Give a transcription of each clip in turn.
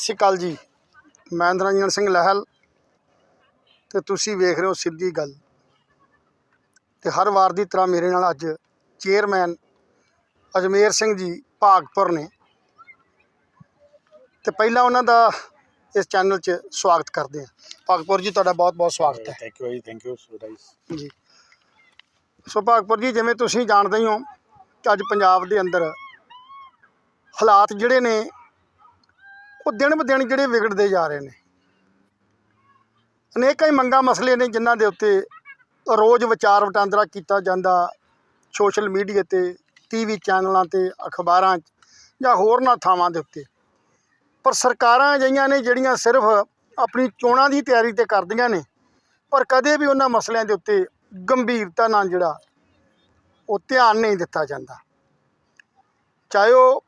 ਸ਼੍ਰੀ ਅਕਾਲ ਜੀ। ਮੈਂ ਨਿਰੰਜਨ ਸਿੰਘ ਲਹਿਲ ਤੇ ਤੁਸੀਂ ਵੇਖ ਰਹੇ ਹੋ ਸਿੱਧੀ ਗੱਲ। ਤੇ ਹਰ ਵਾਰ ਦੀ ਤਰ੍ਹਾਂ ਮੇਰੇ ਨਾਲ ਅੱਜ ਚੇਅਰਮੈਨ ਅਜਮੇਰ ਸਿੰਘ ਜੀ ਭਾਗਪੁਰ ਨੇ। ਤੇ ਪਹਿਲਾਂ ਉਹਨਾਂ ਦਾ ਇਸ ਚੈਨਲ 'ਚ ਸਵਾਗਤ ਕਰਦੇ ਹਾਂ। ਭਾਗਪੁਰ ਜੀ ਤੁਹਾਡਾ ਬਹੁਤ ਬਹੁਤ ਸਵਾਗਤ ਹੈ। Thank you ji thank you so nice ji. So Bhagpur ਜੀ ਜਿਵੇਂ ਤੁਸੀਂ ਜਾਣਦੇ ਹੀ ਹੋ ਅੱਜ ਪੰਜਾਬ ਦੇ ਅੰਦਰ ਹਾਲਾਤ ਜਿਹੜੇ ਨੇ ਉਹ ਦਿਨ ਬ ਦਿਨ ਜਿਹੜੇ ਵਿਗੜਦੇ ਜਾ ਰਹੇ ਨੇ। ਅਨੇਕਾਂ ਹੀ ਮੰਗਾਂ ਮਸਲੇ ਨੇ ਜਿਨ੍ਹਾਂ ਦੇ ਉੱਤੇ ਰੋਜ਼ ਵਿਚਾਰ ਵਟਾਂਦਰਾ ਕੀਤਾ ਜਾਂਦਾ ਸੋਸ਼ਲ ਮੀਡੀਆ ਤੇ, ਟੀਵੀ ਚੈਨਲਾਂ ਤੇ, ਅਖਬਾਰਾਂ 'ਚ ਜਾਂ ਹੋਰਨਾਂ ਥਾਵਾਂ ਦੇ ਉੱਤੇ। ਪਰ ਸਰਕਾਰਾਂ ਅਜਿਹੀਆਂ ਨੇ ਜਿਹੜੀਆਂ ਸਿਰਫ ਆਪਣੀ ਚੋਣਾਂ ਦੀ ਤਿਆਰੀ ਤੇ ਕਰਦੀਆਂ ਨੇ, ਪਰ ਕਦੇ ਵੀ ਉਹਨਾਂ ਮਸਲਿਆਂ ਦੇ ਉੱਤੇ ਗੰਭੀਰਤਾ ਨਾਲ ਜਿਹੜਾ ਉਹ ਧਿਆਨ ਨਹੀਂ ਦਿੱਤਾ ਜਾਂਦਾ। ਚਾਹੇ ਉਹ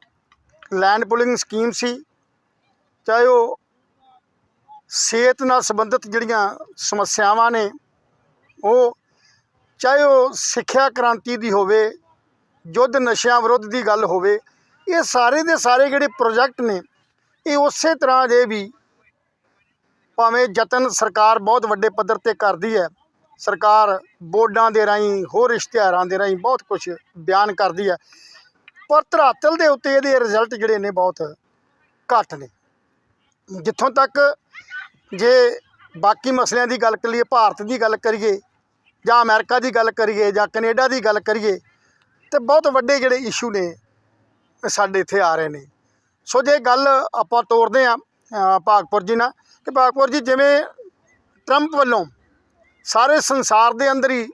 ਲੈਂਡ ਪੁਲਿੰਗ ਸਕੀਮ ਸੀ ਚਾਹੇ ਉਹ ਸਿਹਤ ਨਾਲ ਸੰਬੰਧਿਤ ਜਿਹੜੀਆਂ ਸਮੱਸਿਆਵਾਂ ਨੇ, ਉਹ ਚਾਹੇ ਉਹ ਸਿੱਖਿਆ ਕ੍ਰਾਂਤੀ ਦੀ ਹੋਵੇ, ਯੁੱਧ ਨਸ਼ਿਆਂ ਵਿਰੁੱਧ ਦੀ ਗੱਲ ਹੋਵੇ, ਇਹ ਸਾਰੇ ਦੇ ਸਾਰੇ ਜਿਹੜੇ ਪ੍ਰੋਜੈਕਟ ਨੇ, ਇਹ ਉਸੇ ਤਰ੍ਹਾਂ ਦੇ ਵੀ ਭਾਵੇਂ ਯਤਨ ਸਰਕਾਰ ਬਹੁਤ ਵੱਡੇ ਪੱਧਰ ਤੇ ਕਰਦੀ ਹੈ, ਸਰਕਾਰ ਬੋਰਡਾਂ ਦੇ ਰਾਹੀਂ, ਹੋਰ ਇਸ਼ਤਿਹਾਰਾਂ ਦੇ ਰਾਹੀਂ ਬਹੁਤ ਕੁਝ ਬਿਆਨ ਕਰਦੀ ਹੈ, ਪਰ ਧਰਾਤਲ ਦੇ ਉੱਤੇ ਇਹਦੇ ਰਿਜ਼ਲਟ ਜਿਹੜੇ ਨੇ ਬਹੁਤ ਘੱਟ ਨੇ। ਜਿੱਥੋਂ ਤੱਕ ਜੇ ਬਾਕੀ ਮਸਲਿਆਂ ਦੀ ਗੱਲ ਕਰੀਏ, ਭਾਰਤ ਦੀ ਗੱਲ ਕਰੀਏ ਜਾਂ ਅਮਰੀਕਾ ਦੀ ਗੱਲ ਕਰੀਏ ਜਾਂ ਕੈਨੇਡਾ ਦੀ ਗੱਲ ਕਰੀਏ, ਤੇ ਬਹੁਤ ਵੱਡੇ ਜਿਹੜੇ ਇਸ਼ੂ ਨੇ ਸਾਡੇ ਇੱਥੇ ਆ ਰਹੇ ਨੇ। ਸੋ ਜੇ ਗੱਲ ਆਪਾਂ ਤੋਰਦੇ ਆ ਭਾਗਪੁਰ ਜੀ ਨਾਲ, ਕਿ ਭਾਗਪੁਰ ਜੀ ਜਿਵੇਂ ਟਰੰਪ ਵੱਲੋਂ ਸਾਰੇ ਸੰਸਾਰ ਦੇ ਅੰਦਰ ਹੀ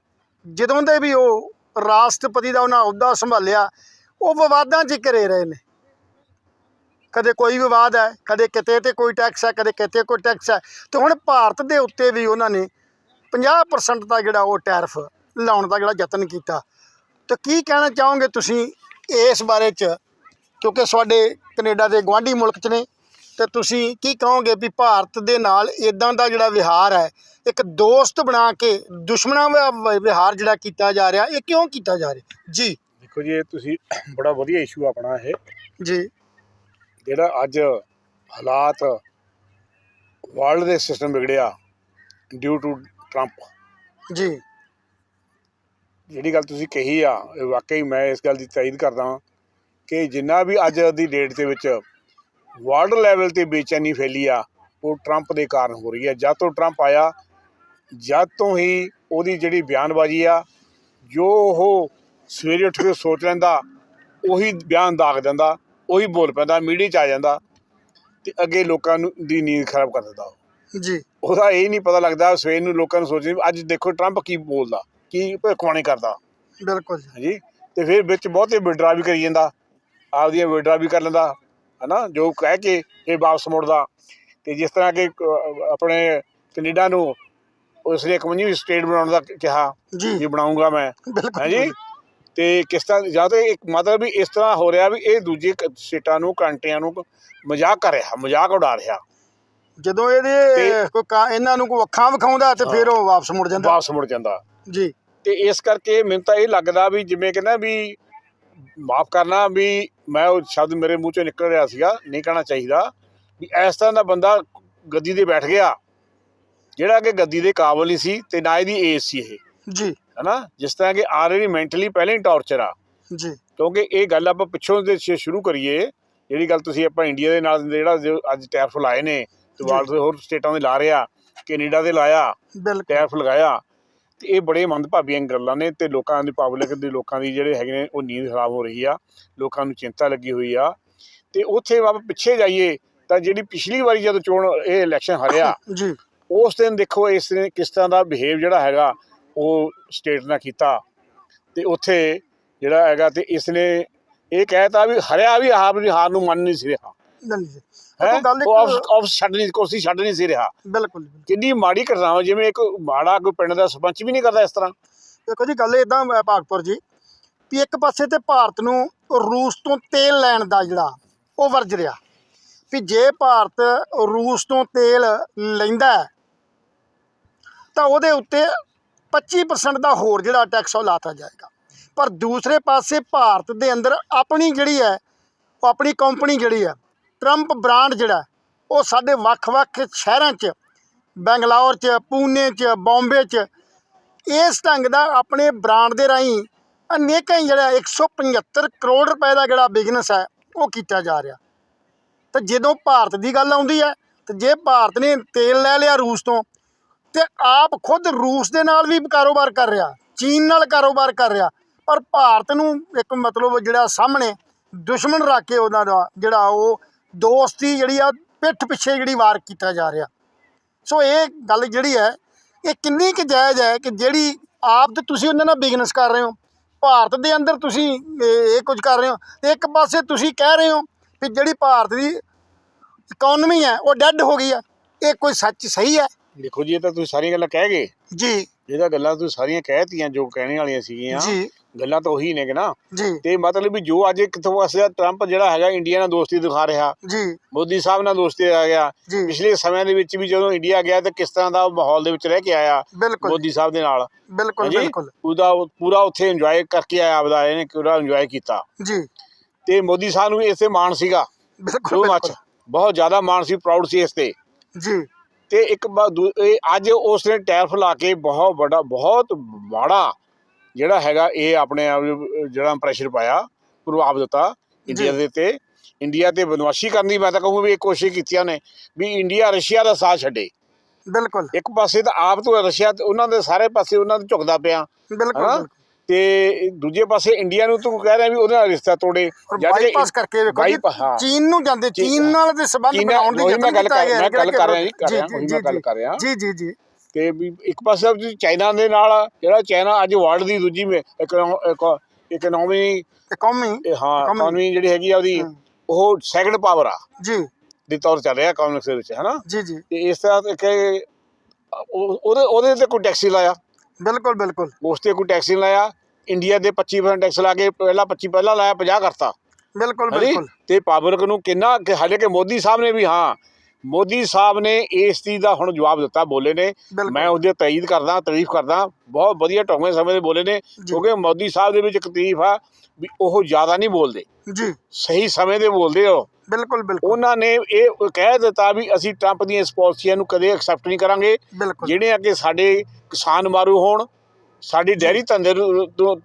ਜਦੋਂ ਦੇ ਵੀ ਉਹ ਰਾਸ਼ਟਰਪਤੀ ਦਾ ਉਹਨਾਂ ਅਹੁਦਾ ਸੰਭਾਲਿਆ, ਉਹ ਵਿਵਾਦਾਂ 'ਚ ਹੀ ਰਹੇ ਨੇ। ਕਦੇ ਕੋਈ ਵਿਵਾਦ ਹੈ ਕਦੇ ਕਿਤੇ ਤੇ ਕੋਈ ਟੈਕਸ ਹੈ ਕਦੇ ਕਿਤੇ ਕੋਈ ਟੈਕਸ ਹੈ। ਤੇ ਹੁਣ ਭਾਰਤ ਦੇ ਉੱਤੇ ਵੀ ਉਹਨਾਂ ਨੇ 50% ਦਾ ਜਿਹੜਾ ਉਹ ਟੈਰਫ ਲਾਉਣ ਦਾ ਜਿਹੜਾ ਯਤਨ ਕੀਤਾ। ਤੇ ਕੀ ਕਹਿਣਾ ਚਾਹੋਗੇ ਤੁਸੀਂ ਇਸ ਬਾਰੇ 'ਚ? ਕਿਉਂਕਿ ਤੁਹਾਡੇ ਕੈਨੇਡਾ ਦੇ ਗਵਾਂਢੀ ਮੁਲਕ 'ਚ ਨੇ। ਤੇ ਤੁਸੀਂ ਕੀ ਕਹੋਗੇ ਵੀ ਭਾਰਤ ਦੇ ਨਾਲ ਇਦਾਂ ਦਾ ਜਿਹੜਾ ਵਿਹਾਰ ਹੈ ਇੱਕ ਦੋਸਤ ਬਣਾ ਕੇ ਦੁਸ਼ਮਣਾਂ ਦਾ ਵਿਹਾਰ ਜਿਹੜਾ ਕੀਤਾ ਜਾ ਰਿਹਾ ਇਹ ਕਿਉਂ ਕੀਤਾ ਜਾ ਰਿਹਾ? ਜੀ। ਦੇਖੋ ਜੀ ਇਹ ਤੁਸੀਂ ਬੜਾ ਵਧੀਆ ਇਸ਼ੂ ਆਪਣਾ ਇਹ। ਜੀ। ਜਿਹੜਾ ਅੱਜ ਹਾਲਾਤ ਵਰਲਡ ਦੇ ਸਿਸਟਮ ਵਿਗੜਿਆ ਡਿਊ ਟੂ ਟਰੰਪ ਜੀ। ਜਿਹੜੀ ਗੱਲ ਤੁਸੀਂ ਕਹੀ ਆ ਵਾਕਈ ਮੈਂ ਇਸ ਗੱਲ ਦੀ ਤਾਇਦ ਕਰਦਾ ਹਾਂ ਕਿ ਜਿੰਨਾ ਵੀ ਅੱਜ ਦੀ ਡੇਟ ਦੇ ਵਿੱਚ ਵਰਲਡ ਲੈਵਲ ਤੇ ਬੇਚੈਨੀ ਫੈਲੀ ਆ ਉਹ ਟਰੰਪ ਦੇ ਕਾਰਨ ਹੋ ਰਹੀ ਹੈ ਜਦ ਤੋਂ ਟਰੰਪ ਆਇਆ ਜਦ ਤੋਂ ਹੀ ਉਹਦੀ ਜਿਹੜੀ ਬਿਆਨਬਾਜ਼ੀ ਆ ਜੋ ਉਹ ਸਵੇਰੇ ਉੱਠ ਕੇ ਸੋਚ ਲੈਂਦਾ ਉਹੀ ਬਿਆਨ ਦਾਗ ਦਿੰਦਾ। ਉਹੀ ਬੋਲ ਪੈਂਦਾ ਮੀਡੀਆ 'ਚ ਆ ਜਾਂਦਾ ਤੇ ਅੱਗੇ ਲੋਕਾਂ ਨੂੰ ਦੀ ਨੀਂਦ ਖਰਾਬ ਕਰ ਦਿੰਦਾ। ਜੀ। ਉਹਦਾ ਇਹ ਨਹੀਂ ਪਤਾ ਲੱਗਦਾ ਸਵੇਰ ਨੂੰ ਲੋਕਾਂ ਨੂੰ ਸੋਚਦੇ ਅੱਜ ਦੇਖੋ ਟਰੰਪ ਕੀ ਬੋਲਦਾ ਕੀ ਭਵਿੱਖਬਾਣੀ ਕਰਦਾ। ਬਿਲਕੁਲ ਜੀ। ਤੇ ਫਿਰ ਵਿੱਚ ਬਹੁਤੇ ਵਿਡਰਾ ਵੀ ਕਰੀ ਜਾਂਦਾ ਆਪਦੀਆਂ ਵਿਡਰਾ ਵੀ ਕਰ ਲੈਂਦਾ ਹਨਾ ਜੋ ਕਹਿ ਕੇ ਇਹ ਵਾਪਸ ਮੁੜਦਾ। ਤੇ ਜਿਸ ਤਰ੍ਹਾਂ ਕਿ ਆਪਣੇ ਕੈਨੇਡਾ ਨੂੰ ਉਸਨੇ ਇੱਕ ਮੰਜੀ ਸਟੇਟ ਬਣਾਉਣ ਦਾ ਕਿਹਾ ਜੀ। ਬਣਾਉਂਗਾ ਮੈਂ। ਹਾਂਜੀ? ਤੇ ਕਿਸ ਤਰ੍ਹਾਂ ਜਾਂ ਤਾਂ ਇੱਕ ਮਤਲਬ ਵੀ ਇਸ ਤਰ੍ਹਾਂ ਹੋ ਰਿਹਾ ਵੀ ਇਹ ਦੂਜੇ ਸਟੇਟਾਂ ਨੂੰ ਕੰਟਰੀਆਂ ਨੂੰ ਮਜ਼ਾਕ ਕਰ ਰਿਹਾ ਮਜ਼ਾਕ ਉਡਾ ਰਿਹਾ। ਜਦੋਂ ਇਹਦੇ ਕੋਈ ਇਹਨਾਂ ਨੂੰ ਕੋਈ ਅੱਖਾਂ ਵਿਖਾਉਂਦਾ ਤੇ ਫਿਰ ਉਹ ਵਾਪਸ ਮੁੜ ਜਾਂਦਾ? ਵਾਪਸ ਮੁੜ ਜਾਂਦਾ। ਜੀ। ਤੇ ਇਸ ਕਰਕੇ ਮੈਨੂੰ ਤਾਂ ਇਹ ਲੱਗਦਾ ਵੀ ਜਿਵੇਂ ਕਹਿੰਦਾ ਵੀ ਮਾਫ ਕਰਨਾ ਵੀ ਮੈਂ ਉਹ ਸ਼ਬਦ ਮੇਰੇ ਮੂੰਹ ਚੋਂ ਨਿਕਲ ਰਿਹਾ ਸੀਗਾ ਨਹੀਂ ਕਹਿਣਾ ਚਾਹੀਦਾ। ਵੀ ਇਸ ਤਰ੍ਹਾਂ ਦਾ ਬੰਦਾ ਗੱਦੀ ਤੇ ਬੈਠ ਗਿਆ ਜਿਹੜਾ ਕਿ ਗੱਦੀ ਦੇ ਕਾਬਲ ਨਹੀਂ ਸੀ ਤੇ ਨਾ ਇਹਦੀ ਏਜ ਸੀ ਇਹ। ਜੀ। ਹਨਾ? ਜਿਸ ਤਰ੍ਹਾਂ ਕਿ ਆਲਰੇਡੀ ਮੈਂਟਲੀ ਪਹਿਲਾਂ ਹੀ ਟੌਰਚਰ ਆ। ਜੀ। ਕਿਉਂਕਿ ਇਹ ਗੱਲ ਆਪਾਂ ਪਿੱਛੋਂ ਦੇ ਸ਼ੁਰੂ ਕਰੀਏ ਜਿਹੜੀ ਗੱਲ ਤੁਸੀਂ ਆਪਾਂ ਇੰਡੀਆ ਦੇ ਨਾਲ ਜਿਹੜਾ ਅੱਜ ਟੈਰਫ ਲਾਏ ਨੇ ਤੇ ਦੇ ਹੋਰ ਸਟੇਟਾਂ ਦੇ ਲਾ ਰਿਹਾ ਕੈਨੇਡਾ ਦੇ ਲਾਇਆ ਟੈਰਫ ਲਗਾਇਆ ਤੇ ਇਹ ਬੜੇ ਮੰਦਭਾਗੀਆਂ ਗੱਲਾਂ ਨੇ ਤੇ ਲੋਕਾਂ ਦੀ ਪਬਲਿਕ ਦੇ ਲੋਕਾਂ ਦੀ ਜਿਹੜੇ ਹੈਗੇ ਨੇ ਉਹ ਨੀਂਦ ਖਰਾਬ ਹੋ ਰਹੀ ਆ ਲੋਕਾਂ ਨੂੰ ਚਿੰਤਾ ਲੱਗੀ ਹੋਈ ਆ। ਤੇ ਉੱਥੇ ਆਪਾਂ ਪਿੱਛੇ ਜਾਈਏ ਤਾਂ ਜਿਹੜੀ ਪਿਛਲੀ ਵਾਰੀ ਜਦੋਂ ਚੋਣ ਇਹ ਇਲੈਕਸ਼ਨ ਹਾਰਿਆ ਜੀ। ਉਸ ਦਿਨ ਦੇਖੋ ਇਸ ਨੇ ਕਿਸ ਤਰ੍ਹਾਂ ਦਾ ਬਿਹੇਵ ਜਿਹੜਾ ਹੈਗਾ ਉਹ ਸਟੇਟ ਨਾਲ ਕੀਤਾ। ਤੇ ਉੱਥੇ ਜਿਹੜਾ ਹੈਗਾ ਤੇ ਇਸ ਨੇ ਇਹ ਕਹਿਤਾ ਵੀ ਹਰਿਆ ਵੀ ਆਪ ਦੀ ਹਾਰ ਨੂੰ ਮੰਨ ਨਹੀਂ ਸੀ ਰਿਹਾ। ਆਫ ਛੱਡ ਨਹੀਂ ਕੁਰਸੀ ਛੱਡ ਨਹੀਂ ਸੀ ਰਿਹਾ। ਬਿਲਕੁਲ। ਕਿੰਨੀ ਮਾੜੀ ਘਟਨਾ ਜਿਵੇਂ ਇੱਕ ਮਾੜਾ ਕੋਈ ਪਿੰਡ ਦਾ ਸਰਪੰਚ ਵੀ ਨਹੀਂ ਕਰਦਾ ਇਸ ਤਰ੍ਹਾਂ। ਦੇਖੋ ਜੀ ਗੱਲ ਇਦਾਂ ਭਾਗਪੁਰ ਜੀ ਵੀ ਇੱਕ ਪਾਸੇ ਤੇ ਭਾਰਤ ਨੂੰ ਰੂਸ ਤੋਂ ਤੇਲ ਲੈਣ ਦਾ ਜਿਹੜਾ ਉਹ ਵਰਜ ਰਿਹਾ। ਵੀ ਜੇ ਭਾਰਤ ਰੂਸ ਤੋਂ ਤੇਲ ਲੈਂਦਾ ਤਾਂ ਉਹਦੇ ਉੱਤੇ 25% ਦਾ ਹੋਰ ਜਿਹੜਾ ਟੈਕਸ ਉਹ ਲਾਤਾ ਜਾਏਗਾ। ਪਰ ਦੂਸਰੇ ਪਾਸੇ ਭਾਰਤ ਦੇ ਅੰਦਰ ਆਪਣੀ ਜਿਹੜੀ ਹੈ, ਉਹ ਆਪਣੀ ਕੰਪਨੀ ਜਿਹੜੀ ਹੈ ਟਰੰਪ ਬ੍ਰਾਂਡ ਜਿਹੜਾ ਉਹ ਸਾਡੇ ਵੱਖ-ਵੱਖ ਸ਼ਹਿਰਾਂ 'ਚ, ਬੈਂਗਲੌਰ 'ਚ, ਪੂਨੇ 'ਚ, ਬੰਬੇ 'ਚ, ਇਸ ਢੰਗ ਦਾ ਆਪਣੇ ਬ੍ਰਾਂਡ ਦੇ ਰਾਹੀਂ ਅਨੇਕਾਂ ਹੀ ਜਿਹੜਾ 175 ਕਰੋੜ ਰੁਪਏ ਦਾ ਜਿਹੜਾ ਬਿਜ਼ਨਸ ਹੈ, ਉਹ ਕੀਤਾ ਜਾ ਰਿਹਾ। ਤੇ ਜਦੋਂ ਭਾਰਤ ਦੀ ਗੱਲ ਆਉਂਦੀ ਹੈ, ਤੇ ਜੇ ਭਾਰਤ ਨੇ ਤੇਲ ਲੈ ਲਿਆ ਰੂਸ ਤੋਂ ਤੇ ਆਪ ਖੁਦ ਰੂਸ ਦੇ ਨਾਲ ਵੀ ਕਾਰੋਬਾਰ ਕਰ ਰਿਹਾ, ਚੀਨ ਨਾਲ ਕਾਰੋਬਾਰ ਕਰ ਰਿਹਾ, ਪਰ ਭਾਰਤ ਨੂੰ ਇੱਕ ਮਤਲਬ ਜਿਹੜਾ ਸਾਹਮਣੇ ਦੁਸ਼ਮਣ ਰੱਖ ਕੇ ਉਹਨਾਂ ਦਾ ਜਿਹੜਾ ਉਹ ਦੋਸਤੀ ਜਿਹੜੀ ਆ, ਪਿੱਠ ਪਿੱਛੇ ਜਿਹੜੀ ਵਾਰ ਕੀਤਾ ਜਾ ਰਿਹਾ। ਸੋ ਇਹ ਗੱਲ ਜਿਹੜੀ ਹੈ, ਇਹ ਕਿੰਨੀ ਕੁ ਜਾਇਜ਼ ਹੈ ਕਿ ਜਿਹੜੀ ਆਪ ਤੇ ਤੁਸੀਂ ਉਹਨਾਂ ਨਾਲ ਬਿਜ਼ਨਸ ਕਰ ਰਹੇ ਹੋ, ਭਾਰਤ ਦੇ ਅੰਦਰ ਤੁਸੀਂ ਇਹ ਕੁਝ ਕਰ ਰਹੇ ਹੋ, ਤੇ ਇੱਕ ਪਾਸੇ ਤੁਸੀਂ ਕਹਿ ਰਹੇ ਹੋ ਕਿ ਜਿਹੜੀ ਭਾਰਤ ਦੀ ਇਕਨੋਮੀ ਹੈ, ਉਹ ਡੈੱਡ ਹੋ ਗਈ ਹੈ, ਇਹ ਕੋਈ ਸੱਚ ਸਹੀ ਹੈ? ਦੇਖੋ ਜੀ ਇਹ ਤਾਂ ਤੁਸੀਂ ਸਾਰੀਆਂ ਗੱਲਾਂ ਕਹਿ ਗਏ। ਜੀ। ਇਹ ਤਾਂ ਗੱਲਾਂ ਤੁਸੀਂ ਸਾਰੀਆਂ ਕਹਿਤੀਆਂ ਜੋ ਕਹਿਣੇ ਵਾਲੀਆਂ ਸੀਗੀਆਂ। ਜੀ। ਗੱਲਾਂ ਤਾਂ ਉਹੀ ਨੇ ਕਿ ਨਾ। ਤੇ ਮਤਲਬ ਵੀ ਜੋ ਅੱਜ ਕਿੱਥੋਂ ਵਸਿਆ ਟਰੰਪ ਜਿਹੜਾ ਹੈਗਾ ਇੰਡੀਆ ਨਾਲ ਦੋਸਤੀ ਦਿਖਾ ਰਿਹਾ। ਜੀ। ਮੋਦੀ ਸਾਹਿਬ ਨਾਲ ਦੋਸਤੀ ਆ ਗਿਆ। ਪਿਛਲੇ ਸਮਿਆਂ ਦੇ ਵਿੱਚ ਵੀ ਜਦੋਂ ਇੰਡੀਆ ਗਿਆ ਤਾਂ ਕਿਸ ਤਰ੍ਹਾਂ ਦਾ ਮਾਹੌਲ ਦੇ ਵਿੱਚ ਰਹਿ ਕੇ ਆਇਆ ਮੋਦੀ ਸਾਹਿਬ ਦੇ ਨਾਲ। ਬਿਲਕੁਲ ਬਿਲਕੁਲ। ਉਹਦਾ ਉਹ ਪੂਰਾ ਉੱਥੇ ਇੰਜੋਏ ਕਰਕੇ ਆਇਆ ਆਪਦਾ ਇਹਨੇ ਪੂਰਾ ਇੰਜੋਏ ਕੀਤਾ। ਜੀ। ਤੇ ਮੋਦੀ ਸਾਹਿਬ ਨੂੰ ਇਸੇ ਮਾਣ ਸੀਗਾ। ਬਿਲਕੁਲ ਬਹੁਤ ਜ਼ਿਆਦਾ ਮਾਣ ਸੀ ਪ੍ਰਾਊਡ ਸੀ ਇਸ ਤੇ। ਜੀ। ਤੇ ਇੱਕ ਅੱਜ ਉਸ ਨੇ ਟੈਰਫ ਲਾ ਕੇ ਬਹੁਤ ਵੱਡਾ ਬਹੁਤ ਮਾੜਾ ਜਿਹੜਾ ਹੈਗਾ ਇਹ ਆਪਣੇ ਆਪ ਨੂੰ ਜਿਹੜਾ ਪ੍ਰੈਸ਼ਰ ਪਾਇਆ ਪ੍ਰਭਾਵ ਦਿੱਤਾ ਇੰਡੀਆ ਦੇ ਤੇ। ਇੰਡੀਆ ਤੇ ਬਦਮਾਸ਼ੀ ਕਰਨ ਦੀ ਮੈਂ ਤਾਂ ਕਹੂੰ ਵੀ ਇਹ ਕੋਸ਼ਿਸ਼ ਕੀਤੀਆਂ ਨੇ ਵੀ ਇੰਡੀਆ ਰਸ਼ੀਆ ਦਾ ਸਾਥ ਛੱਡੇ। ਬਿਲਕੁਲ। ਇੱਕ ਪਾਸੇ ਤਾਂ ਆਪ ਤੋਂ ਰਸ਼ੀਆ ਉਹਨਾਂ ਦੇ ਸਾਰੇ ਪਾਸੇ ਉਹਨਾਂ ਤੋਂ ਝੁਕਦਾ ਪਿਆ? ਬਿਲਕੁਲ। ਤੇ ਦੂਜੇ ਪਾਸੇ ਇੰਡੀਆ ਨੂੰ ਤੂੰ ਕਹਿ ਰਿਹਾ ਵੀ ਉਹਦੇ ਨਾਲ ਰਿਸ਼ਤਾ ਤੋੜੇ ਬਾਈਪਾਸ ਕਰਕੇ ਵੇਖੋ ਜੀ। ਚੀਨ ਨੂੰ ਜਾਂਦੇ ਚੀਨ- ਨਾਲ ਦੇ ਸੰਬੰਧ ਬਣਾਉਣ ਦੀ ਯਤਨ ਗੱਲ ਕੀਤਾ ਗਿਆ ਮੈਂ ਗੱਲ ਕਰ ਰਿਹਾ ਜੀ, ਕਰ ਰਿਹਾ, ਮੈਂ ਗੱਲ। ਕਰ ਰਿਹਾ। ਜੀ ਜੀ ਜੀ ਤੇ ਵੀ ਇੱਕ ਪਾਸੇ ਤੁਸੀਂ ਚਾਈਨਾ ਦੇ ਨਾਲ ਜਿਹੜਾ ਚਾਈਨਾ ਅੱਜ ਵਰਲਡ ਦੀ ਦੂਜੀ ਇਕਨੋਮੀ ਕੌਮੀ ਹਾਂ। ਇਕਨੋਮੀ ਜਿਹੜੀ ਹੈਗੀ ਆ ਉਹਦੀ। ਉਹ ਸੈਕੰਡ ਪਾਵਰ ਆ ਜੀ ਦੇ ਤੌਰ ਚੱਲ ਰਿਹਾ ਇਕਨੋਮਿਕਸ ਦੇ ਵਿੱਚ ਹਨਾ ਜੀ ਜੀ ਤੇ ਇਸ ਤਰ੍ਹਾਂ ਕਿ ਉਹ- ਉਹਦੇ ਉਹਦੇ ਤੇ ਕੋਈ ਟੈਕਸ ਲਾਇਆ ਬਿਲਕੁਲ ਬਿਲਕੁਲ ਉਸ ਤੇ ਕੋਈ ਟੈਕਸ ਲਾਇਆ ਇੰਡੀਆ ਦੇ 25% ਟੈਕਸ ਲਾ ਕੇ ਪਹਿਲਾਂ 25 ਪਹਿਲਾਂ ਲਾਇਆ 50 ਕਰਤਾ। ਬਿਲਕੁਲ ਬਿਲਕੁਲ। ਤੇ ਪਬਲਿਕ ਨੂੰ ਕਿੰਨਾ ਕਿ ਹਾਲੇ ਕਿ ਮੋਦੀ ਸਾਹਿਬ ਨੇ ਵੀ ਹਾਂ ਮੋਦੀ ਸਾਹਿਬ ਨੇ ਇਸ ਚੀਜ਼ ਦਾ ਹੁਣ ਜਵਾਬ ਦਿੱਤਾ ਬੋਲੇ ਨੇ। ਮੈਂ ਉਹਦੀ ਤਾਰੀਫ ਕਰਦਾ ਤਾਰੀਫ ਕਰਦਾ ਬਹੁਤ ਵਧੀਆ ਢੰਗੇ ਸਮੇਂ ਦੇ ਬੋਲੇ ਨੇ ਕਿਉਂਕਿ ਮੋਦੀ ਸਾਹਿਬ ਦੇ ਵਿੱਚ ਇੱਕ ਤਾਰੀਫ ਆ ਵੀ ਉਹ ਜ਼ਿਆਦਾ ਨਹੀਂ ਬੋਲਦੇ। ਜੀ। ਸਹੀ ਸਮੇਂ ਦੇ ਬੋਲਦੇ ਹੋ ਬਿਲਕੁਲ ਬਿਲਕੁਲ। ਉਹਨਾਂ ਨੇ ਇਹ ਕਹਿ ਦਿੱਤਾ ਵੀ ਅਸੀਂ ਟਰੰਪ ਦੀਆਂ ਇਸ ਪਾਲਿਸੀਆਂ ਨੂੰ ਕਦੇ ਐਕਸੈਪਟ ਨਹੀਂ ਕਰਾਂਗੇ। ਜਿਹੜੇ ਅੱਗੇ ਸਾਡੇ ਕਿਸਾਨ ਮਾਰੂ ਹੋਣ ਸਾਡੀ ਡੈਰੀ ਧੰਦੇ ਨੂੰ ਤੋਂ-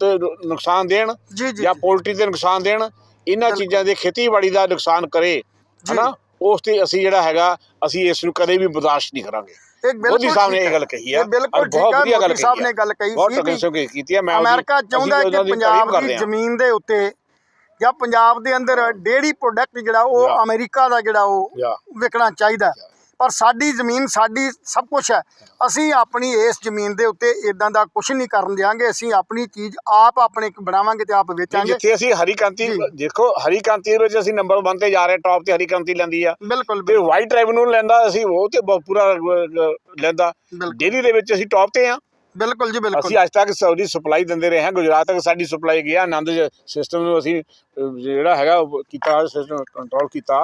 ਨੁਕਸਾਨ ਦੇਣ ਜੀ ਪੋਲਟਰੀ ਤੇ ਨੁਕਸਾਨ ਦੇਣ ਇਹਨਾਂ। ਚੀਜ਼ਾਂ ਦੇ ਖੇਤੀਬਾੜੀ ਦਾ ਨੁਕਸਾਨ ਕਰੇ ਹਨਾ ਉਸ ਤੇ ਅਸੀਂ ਜਿਹੜਾ ਹੈਗਾ ਅਸੀਂ ਇਸ ਨੂੰ ਕਦੇ ਵੀ ਬਰਦਾਸ਼ਤ ਨਹੀਂ ਕਰਾਂਗੇ ਇਹ ਬਿਲਕੁਲ ਸਾਹਿਬ ਨੇ ਇਹ ਹੈ। ਗੱਲ ਕਹੀ ਆ ਇਹ ਬਿਲਕੁਲ ਬਹੁਤ ਠੀਕ ਹੈ ਵਧੀਆ ਗੱਲ ਸਾਹਿਬ। ਨੇ ਗੱਲ ਕਹੀ ਬਹੁਤ ਸੋਕੇ ਕੀਤੀ ਆ ਮੈਂ ਅਮਰੀਕਾ ਚਾਹੁੰਦਾ ਹੈ ਕਿ ਪੰਜਾਬ ਦੀ। ਜ਼ਮੀਨ ਦੇ ਉੱਤੇ ਜਾਂ ਪੰਜਾਬ ਦੇ ਅੰਦਰ ਡੇਅਰੀ ਪ੍ਰੋਡਕਟ ਜਿਹੜਾ ਉਹ. ਅਮਰੀਕਾ ਦਾ ਜਿਹੜਾ ਉਹ. ਵਿਕਣਾ ਚਾਹੀਦਾ ਹੈ। ਪਰ ਸਾਡੀ ਜ਼ਮੀਨ ਸਾਡੀ ਸਭ ਕੁਝ ਹੈ। ਅਸੀਂ ਆਪਣੀ ਇਸ ਜ਼ਮੀਨ ਦੇ ਉੱਤੇ ਇਦਾਂ ਦਾ ਕੁਝ ਨਹੀਂ ਕਰਨ ਦਿਆਂਗੇ। ਅਸੀਂ ਆਪਣੀ ਚੀਜ਼ ਆਪ ਆਪਣੇ ਬਣਾਵਾਂਗੇ ਤੇ ਆਪ ਵੇਚਾਂਗੇ। ਜਿੱਥੇ ਅਸੀਂ ਹਰੀ ਕ੍ਰਾਂਤੀ। ਦੇਖੋ ਹਰੀ ਕ੍ਰਾਂਤੀ ਦੇ ਵਿੱਚ ਅਸੀਂ ਨੰਬਰ 1 ਤੇ ਜਾ ਰਹੇ ਟੌਪ ਤੇ ਹਰੀ ਕ੍ਰਾਂਤੀ ਲੈਂਦੀ ਆ। ਬਿਲਕੁਲ ਤੇ ਵਾਈਟ ਰੈਵਨਿਊ ਲੈਂਦਾ ਅਸੀਂ ਉਹ ਤੇ ਪੂਰਾ ਲੈਂਦਾ। ਡੇਲੀ ਦੇ ਵਿੱਚ ਅਸੀਂ ਟੌਪ ਤੇ ਆ। ਬਿਲਕੁਲ ਜੀ ਬਿਲਕੁਲ। ਅਸੀਂ ਅੱਜ ਤੱਕ ਸਾਡੀ ਸਪਲਾਈ ਦਿੰਦੇ ਰਹੇ ਹਾਂ। ਗੁਜਰਾਤ ਤੱਕ ਸਾਡੀ ਸਪਲਾਈ ਗਿਆ ਆਨੰਦ ਸਿਸਟਮ ਨੂੰ ਅਸੀਂ ਜਿਹੜਾ ਹੈਗਾ ਕੀਤਾ ਸਿਸਟਮ ਕੰਟਰੋਲ ਕੀਤਾ।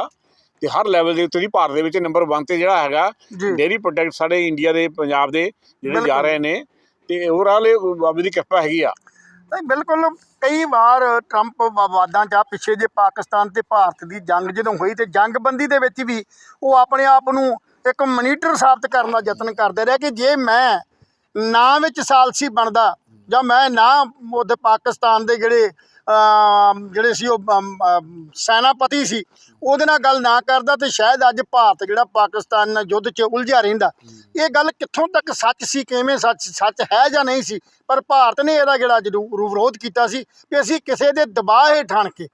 ਤੇ ਹਰ ਲੈਵਲ ਦੇ ਉੱਤੇ ਹੀ ਭਾਰਤ ਦੇ ਵਿੱਚ ਨੰਬਰ 1 ਤੇ ਜਿਹੜਾ ਹੈਗਾ ਜੀ ਡੇਰੀ ਪ੍ਰੋਡਕਟ ਸਾਡੇ ਇੰਡੀਆ ਦੇ ਪੰਜਾਬ ਦੇ ਜਿਹੜੇ ਜਾ ਬਿਲਕੁਲ। ਰਹੇ ਨੇ ਤੇ ਓਵਰਆਲ ਇਹ ਬਾਬੇ ਦੀ ਕਿਰਪਾ ਹੈਗੀ ਆ ਤਾਂ ਬਿਲਕੁਲ ਕਈ ਵਾਰ ਟਰੰਪ ਵਾ- ਵਾਦਾਂ ਚ ਆ ਪਿੱਛੇ ਜੇ ਪਾਕਿਸਤਾਨ ਤੇ ਭਾਰਤ ਦੀ ਜੰਗ ਜਦੋਂ ਹੋਈ ਤੇ ਜੰਗਬੰਦੀ ਦੇ ਵਿੱਚ ਵੀ ਉਹ ਆਪਣੇ ਆਪ ਨੂੰ ਇੱਕ ਮਨੀਟਰ ਸਾਬਤ ਕਰਨ ਦਾ ਯਤਨ ਕਰਦੇ ਰਹੇ ਕਿ ਜੇ ਮੈਂ ਨਾ ਵਿੱਚ ਸਾਲਸੀ ਬਣਦਾ ਜਾਂ ਮੈਂ ਨਾ ਉਹਦੇ ਪਾਕਿਸਤਾਨ ਦੇ ਜਿਹੜੇ ਜਿਹੜੇ ਸੀ ਉਹ ਸੈਨਾਪਤੀ ਸੀ, ਉਹਦੇ ਨਾਲ ਗੱਲ ਨਾ ਕਰਦਾ ਤੇ ਸ਼ਾਇਦ ਅੱਜ ਭਾਰਤ ਜਿਹੜਾ ਪਾਕਿਸਤਾਨ ਨਾਲ ਯੁੱਧ 'ਚ ਉਲਝਿਆ ਰਹਿੰਦਾ। ਇਹ ਗੱਲ ਕਿੱਥੋਂ ਤੱਕ ਸੱਚ ਸੀ, ਕਿਵੇਂ ਸੱਚ ਸੱਚ ਹੈ ਜਾਂ ਨਹੀਂ ਸੀ, ਪਰ ਭਾਰਤ ਨੇ ਇਹਦਾ ਜਿਹੜਾ ਜ਼ਰੂਰ ਵਿਰੋਧ ਕੀਤਾ ਸੀ ਕਿ ਅਸੀਂ ਕਿਸੇ ਦੇ ਦਬਾਅ ਹੇਠ ਆਣ ਕੇ,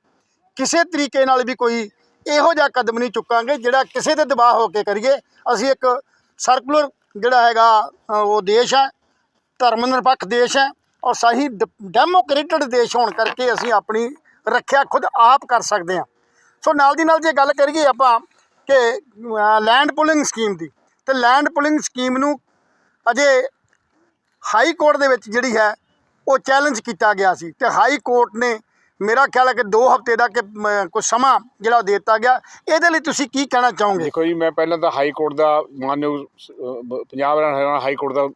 ਕਿਸੇ ਤਰੀਕੇ ਨਾਲ ਵੀ ਕੋਈ ਇਹੋ ਜਿਹਾ ਕਦਮ ਨਹੀਂ ਚੁੱਕਾਂਗੇ ਜਿਹੜਾ ਕਿਸੇ ਦੇ ਦਬਾਅ ਹੋ ਕੇ ਕਰੀਏ। ਅਸੀਂ ਇੱਕ ਸਰਕੂਲਰ ਜਿਹੜਾ ਹੈਗਾ ਉਹ ਦੇਸ਼ ਹੈ, ਧਰਮ ਨਿਰਪੱਖ ਦੇਸ਼ ਹੈ ਔਰ ਸਹੀ ਡ- ਡੈਮੋਕ੍ਰੇਟਡ ਦੇਸ਼ ਹੋਣ ਕਰਕੇ ਅਸੀਂ ਆਪਣੀ ਰੱਖਿਆ ਖੁਦ ਆਪ ਕਰ ਸਕਦੇ ਹਾਂ। ਸੋ ਨਾਲ ਦੀ ਨਾਲ ਜੇ ਗੱਲ ਕਰੀਏ ਆਪਾਂ ਕਿ ਲੈਂਡ ਪੁਲਿੰਗ ਸਕੀਮ ਦੀ ਤੇ ਲੈਂਡ ਪੁਲਿੰਗ ਸਕੀਮ ਨੂੰ ਅਜੇ ਹਾਈ ਕੋਰਟ ਦੇ ਵਿੱਚ ਜਿਹੜੀ ਹੈ ਉਹ ਚੈਲੰਜ ਕੀਤਾ ਗਿਆ ਸੀ। ਤੇ ਹਾਈ ਕੋਰਟ ਨੇ ਮੇਰਾ ਖਿਆਲ ਹੈ ਕਿ 2 ਹਫ਼ਤੇ ਦਾ ਕਿ ਮ, ਕੁਝ ਸਮਾਂ ਜਿਹੜਾ ਉਹ ਦੇ ਦਿੱਤਾ ਗਿਆ। ਇਹਦੇ ਲਈ ਤੁਸੀਂ ਕੀ ਕਹਿਣਾ ਚਾਹੋਗੇ? ਦੇਖੋ ਜੀ ਮੈਂ ਪਹਿਲਾਂ ਤਾਂ ਹਾਈ ਕੋਰਟ ਦਾ ਮਾਨਯੋਗ ਪੰਜਾਬ ਹਰਿਆਣਾ ਹਾਈ ਕੋਰਟ ਦਾ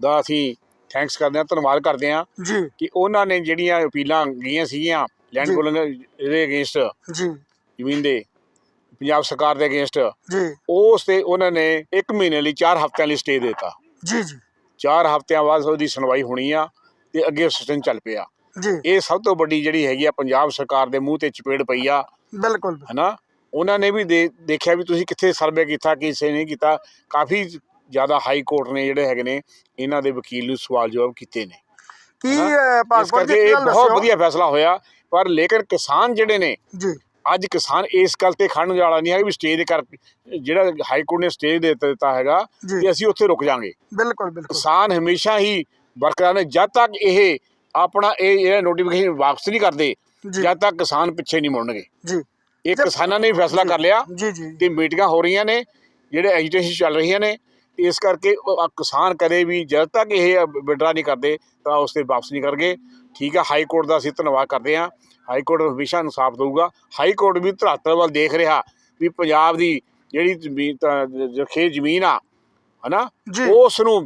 ਦਾ ਅਸੀਂ ਥੈਂਕਸ ਕਰਦੇ ਹਾਂ ਧੰਨਵਾਦ ਕਰਦੇ ਹਾਂ ਜੀ। ਕਿ ਉਹਨਾਂ ਨੇ ਜਿਹੜੀਆਂ ਅਪੀਲਾਂ ਗਈਆਂ ਸੀਗੀਆਂ ਲੈਂਡ। ਪੁਲਿੰਗ ਇਹਦੇ ਅਗੇਂਸਟ ਜੀ। ਜ਼ਮੀਨ ਦੇ ਪੰਜਾਬ ਸਰਕਾਰ ਦੇ ਅਗੇਂਸਟ ਜੀ। ਉਸ ਤੇ ਉਹਨਾਂ ਨੇ 1 ਮਹੀਨੇ ਲਈ 4 ਹਫ਼ਤਿਆਂ ਲਈ ਸਟੇ ਦਿੱਤਾ। ਜੀ ਜੀ। 4 ਹਫ਼ਤਿਆਂ ਬਾਅਦ ਉਹਦੀ ਸੁਣਵਾਈ ਹੋਣੀ ਆ ਤੇ ਅੱਗੇ ਸਿਸਟਮ ਚੱਲ ਪਿਆ। ਜੀ। ਇਹ ਸਭ ਤੋਂ ਵੱਡੀ ਜਿਹੜੀ ਹੈਗੀ ਆ ਪੰਜਾਬ ਸਰਕਾਰ ਦੇ ਮੂੰਹ ਤੇ ਚਪੇੜ ਪਈ ਆ। ਬਿਲਕੁਲ। ਹਨਾ? ਉਹਨਾਂ ਨੇ ਵੀ ਦੇ- ਦੇਖਿਆ ਵੀ ਤੁਸੀਂ ਕਿੱਥੇ ਸਰਵੇ ਕੀਤਾ ਕਿਸੇ ਨਹੀਂ ਕੀਤਾ ਕਾਫੀ ਜ਼ਿਆਦਾ ਹਾਈ ਕੋਰਟ ਨੇ ਜਿਹੜੇ ਹੈਗੇ ਨੇ ਇਹਨਾਂ ਦੇ ਵਕੀਲ ਨੂੰ ਸਵਾਲ ਜਵਾਬ ਕੀਤੇ ਨੇ। ਕੀ ਇੱਕ ਇਹ ਗੱਲ ਬਹੁਤ ਵਧੀਆ ਫੈਸਲਾ ਹੋਇਆ ਪਰ ਲੇਕਿਨ ਕਿਸਾਨ ਜਿਹੜੇ ਨੇ ਜੀ। ਅੱਜ ਕਿਸਾਨ ਇਸ ਗੱਲ ਤੇ ਖੜਨ ਵਾਲਾ ਨਹੀਂ ਹੈ ਵੀ ਸਟੇ ਦੇ ਕਰ ਜਿਹੜਾ ਹਾਈ ਕੋਰਟ ਨੇ ਸਟੇ ਦੇ ਦਿੱਤਾ ਹੈਗਾ ਕਿ ਅਸੀਂ ਉੱਥੇ ਰੁਕ ਜਾਾਂਗੇ ਬਿਲਕੁਲ ਬਿਲਕੁਲ। ਕਿਸਾਨ ਹਮੇਸ਼ਾ ਹੀ ਬਰਕਰਾਰ ਨੇ ਜਦ ਤੱਕ ਇਹ ਆਪਣਾ ਇਹ ਜਿਹੜਾ ਨੋਟੀਫਿਕੇਸ਼ਨ ਵਾਪਸ ਨਹੀਂ ਕਰਦੇ ਜਦ ਤੱਕ ਕਿਸਾਨ ਪਿੱਛੇ ਨਹੀਂ ਮੁੜਨਗੇ। ਜੀ। ਇਹ ਕਿਸਾਨਾਂ ਨੇ ਫੈਸਲਾ ਕਰ ਲਿਆ ਜੀ ਜੀ। ਤੇ ਮੀਟਿੰਗਾਂ ਹੋ ਰਹੀਆਂ ਨੇ ਜਿਹੜੇ ਐਜੀਟੇਸ਼ਨ ਚੱਲ ਰਹੀਆਂ ਨੇ ਇਸ ਕਰਕੇ ਕਿਸਾਨ ਕਦੇ ਵੀ ਜਦ ਤੱਕ ਇਹ ਵਿਡਰਾ ਨਹੀਂ ਕਰਦੇ ਤਾਂ ਉਸ ਤੇ ਵਾਪਸ ਨਹੀਂ ਕਰਨਗੇ। ਠੀਕ ਆ ਹਾਈ ਕੋਰਟ ਦਾ ਅਸੀਂ ਧੰਨਵਾਦ ਕਰਦੇ ਹਾਂ। ਹਾਈ ਕੋਰਟ ਹਮੇਸ਼ਾ ਇਨਸਾਫ ਦਊਗਾ। ਹਾਈ ਕੋਰਟ ਵੀ ਧਰਾਤਲ ਵੱਲ ਦੇਖ ਰਿਹਾ ਵੀ ਪੰਜਾਬ ਦੀ ਜਿਹੜੀ ਜ਼ਮੀਨ ਖੇਤ ਜ਼ਮੀਨ ਆ ਹਨਾ? ਉਸ ਨੂੰ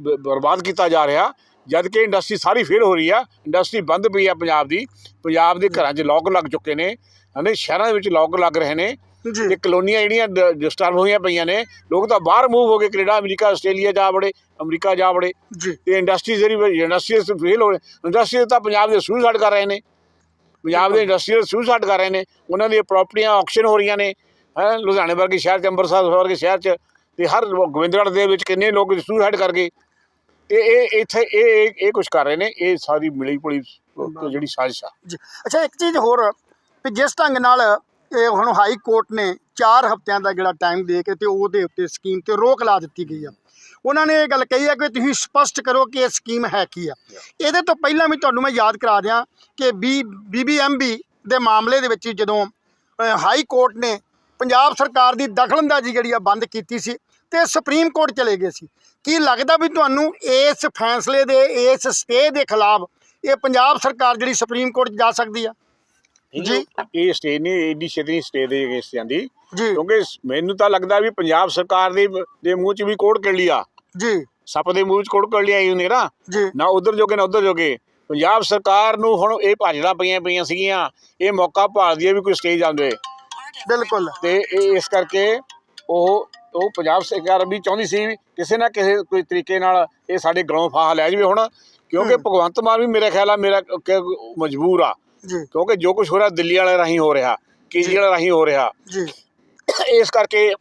ਬਰਬਾਦ ਕੀਤਾ ਜਾ ਰਿਹਾ। ਜਦ ਕਿ ਇੰਡਸਟਰੀ ਸਾਰੀ ਫੇਲ ਹੋ ਰਹੀ ਆ। ਇੰਡਸਟਰੀ ਬੰਦ ਪਈ ਆ ਪੰਜਾਬ ਦੀ। ਪੰਜਾਬ ਦੇ ਘਰਾਂ 'ਚ ਲੋਕ ਲੱਗ ਚੁੱਕੇ ਨੇ। ਹਨੇ ਸ਼ਹਿਰਾਂ ਦੇ ਵਿੱਚ ਲੋਕ ਲੱਗ ਰਹੇ ਨੇ। ਤੇ ਕਲੋਨੀਆਂ ਜਿਹੜੀਆਂ ਡਿਸਟਰਬ ਹੋਈਆਂ ਪਈਆਂ ਨੇ ਲੋਕ ਤਾਂ ਬਾਹਰ ਮੂਵ ਹੋ ਗਏ ਕੈਨੇਡਾ ਅਮਰੀਕਾ ਆਸਟ੍ਰੇਲੀਆ ਜਾ ਵੜੇ ਅਮਰੀਕਾ ਜਾ ਵੜੇ। ਜੀ। ਤੇ ਇੰਡਸਟਰੀ ਜਿਹੜੀ ਇੰਡਸਟਰੀ ਫੇਲ ਹੋ ਰਹੇ ਇੰਡਸਟਰੀ ਤਾਂ ਪੰਜਾਬ ਦੇ ਸੁਸਾਈਡ ਕਰ ਰਹੇ ਨੇ। ਪੰਜਾਬ ਦੇ ਇੰਡਸਟਰੀਅਲ ਸੁਸਾਈਡ ਕਰ ਰਹੇ ਨੇ। ਉਹਨਾਂ ਦੀਆਂ ਪ੍ਰਾਪਰਟੀਆਂ ਆਕਸ਼ਨ ਹੋ ਰਹੀਆਂ ਨੇ ਹੈ ਲੁਧਿਆਣੇ ਵਰਗੇ ਸ਼ਹਿਰ ਚ ਅੰਮ੍ਰਿਤਸਰ ਵਰਗੇ ਸ਼ਹਿਰ ਚ ਤੇ ਹਰ ਗੋਬਿੰਦਗੜ੍ਹ ਦੇ ਵਿੱਚ ਕਿੰਨੇ ਲੋਕ ਸੁਸਾਈਡ ਕਰ ਗਏ। ਤੇ ਇਹ ਇੱਥੇ ਇਹ ਇਹ- ਕੁਝ ਕਰ ਰਹੇ ਨੇ ਇਹ ਸਾਰੀ ਮਿਲੀ ਪੁਲੀ ਜਿਹੜੀ ਸਾਜ਼ਿਸ਼ ਆ। ਜੀ। ਅੱਛਾ ਇੱਕ ਚੀਜ਼ ਹੋਰ ਵੀ ਜਿਸ ਢੰਗ ਨਾਲ ਇਹ ਹੁਣ ਹਾਈ ਕੋਰਟ ਨੇ 4 ਹਫ਼ਤਿਆਂ ਦਾ ਜਿਹੜਾ ਟਾਈਮ ਦੇ ਕੇ ਤੇ ਉਹਦੇ ਉੱਤੇ ਸਕੀਮ ਤੇ ਰੋਕ ਲਾ ਦਿੱਤੀ ਗਈ ਆ। ਉਹਨਾਂ ਨੇ ਇਹ ਗੱਲ ਕਹੀ ਹੈ ਕਿ ਤੁਸੀਂ ਸਪਸ਼ਟ ਕਰੋ ਕਿ ਇਹ ਸਕੀਮ ਹੈ ਕੀ ਆ। ਇਹਦੇ ਤੋਂ ਪਹਿਲਾਂ ਵੀ ਤੁਹਾਨੂੰ ਮੈਂ ਯਾਦ ਕਰਾ ਦਿਆਂ ਕਿ ਬੀ ਬੀਬੀਐਮਬੀ ਦੇ ਮਾਮਲੇ ਦੇ ਵਿੱਚ ਜਦੋਂ ਹਾਈ ਕੋਰਟ ਨੇ ਪੰਜਾਬ ਸਰਕਾਰ ਦੀ ਦਖਲਅੰਦਾਜ਼ੀ ਜਿਹੜੀ ਆ ਬੰਦ ਕੀਤੀ ਸੀ ਤੇ ਸੁਪਰੀਮ ਕੋਰਟ ਚਲੇ ਗਏ ਸੀ। ਕੀ ਲੱਗਦਾ ਵੀ ਤੁਹਾਨੂੰ ਇਸ ਫੈਸਲੇ ਦੇ, ਇਸ ਸਟੇ ਦੇ ਖਿਲਾਫ ਇਹ ਪੰਜਾਬ ਸਰਕਾਰ ਜਿਹੜੀ ਸੁਪਰੀਮ ਕੋਰਟ ਜਾ ਸਕਦੀ ਆ? ਜੀ। ਇਹ ਸਟੇ ਨਹੀਂ ਏਡੀ ਛੇਤੀ ਸਟੇ ਦੇ ਅਗੇਂਸਟ ਜਾਂਦੀ। ਕਿਉਂਕਿ ਮੈਨੂੰ ਤਾਂ ਲੱਗਦਾ ਵੀ ਪੰਜਾਬ ਸਰਕਾਰ ਦੇ ਦੇ ਮੂੰਹ 'ਚ ਵੀ ਕੋੜ ਕਰ ਲਿਆ ਜੀ। ਸੱਪ ਦੇ ਮੂੰਹ 'ਚ ਕੋੜ ਕਰ ਲਿਆ ਇਹਨੇ ਨਾ। ਨਾ ਉਧਰ ਜੋਗੇ ਨਾ ਉਧਰ ਜੋਗੇ। ਪੰਜਾਬ ਸਰਕਾਰ ਨੂੰ ਹੁਣ ਇਹ ਭਾਜੜਾ ਪਈਆਂ ਪਈਆਂ ਸੀਗੀਆਂ। ਇਹ ਮੌਕਾ ਭਾਲਦੀ ਹੈ ਵੀ ਕੋਈ ਸਟੇਜ ਆਉਂਦੇ। ਬਿਲਕੁਲ। ਤੇ ਇਹ ਇਸ ਕਰਕੇ ਉਹ ਉਹ ਪੰਜਾਬ ਸਰਕਾਰ ਵੀ ਚਾਹੁੰਦੀ ਸੀ ਕਿਸੇ ਨਾ ਕਿਸੇ ਕੋਈ ਤਰੀਕੇ ਨਾਲ ਇਹ ਸਾਡੇ ਗਲੋਂ ਫਾਹਾ ਲੈ ਜਾਵੇ ਹੁਣ। ਕਿਉਂਕਿ। ਭਗਵੰਤ ਮਾਨ ਵੀ ਮੇਰੇ ਖਿਆਲ ਆ ਮੇਰਾ ਮਜਬੂਰ ਆ। ਜੀ। ਕਿਉਂਕਿ ਜੋ ਕੁਝ ਹੋ ਰਿਹਾ ਦਿੱਲੀ ਵਾਲੇ ਰਾਹੀਂ ਹੋ ਰਿਹਾ ਕੇਜਰੀਵਾਲ ਰਾਹੀਂ ਹੋ ਰਿਹਾ। ਜੀ। ਇਸ ਕਰਕੇ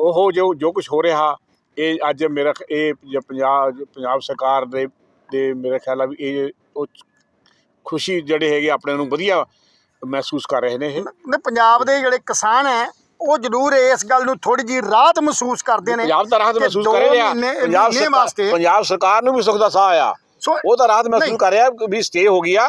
ਉਹ ਜੋ ਜੋ ਕੁਝ ਹੋ ਰਿਹਾ ਇਹ ਅੱਜ ਮੇਰਾ ਇਹ ਪੰਜਾਬ ਪੰਜਾਬ ਸਰਕਾਰ ਦੇ ਦੇ ਮੇਰੇ ਖਿਆਲ ਆ ਵੀ ਇਹ ਉਹ ਖੁਸ਼ੀ ਜਿਹੜੇ ਹੈਗੇ ਆਪਣੇ ਨੂੰ ਵਧੀਆ ਮਹਿਸੂਸ ਕਰ ਰਹੇ ਨੇ ਇਹ। ਨੇ ਪੰਜਾਬ ਦੇ ਜਿਹੜੇ ਕਿਸਾਨ ਹੈ ਉਹ ਜ਼ਰੂਰ ਇਸ ਗੱਲ ਨੂੰ ਥੋੜੀ ਜੀ ਰਾਹਤ ਮਹਿਸੂਸ ਕਰਦੇ ਨੇ ਪੰਜਾਬ ਤਾਂ ਰਾਹਤ ਮਹਿਸੂਸ ਦੋ ਕਰ ਰਿਹਾ ਪੰਜਾਬ ਸਰਕਾਰ ਵਾਸਤੇ ਪੰਜਾਬ ਸਰਕਾਰ ਨੂੰ ਵੀ ਸੁੱਖ ਦਾ ਸਾਹ ਆਇਆ। ਉਹ ਤਾਂ ਰਾਹਤ ਮਹਿਸੂਸ। ਕਰ ਰਿਹਾ ਵੀ ਸਟੇ ਹੋ ਗਿਆ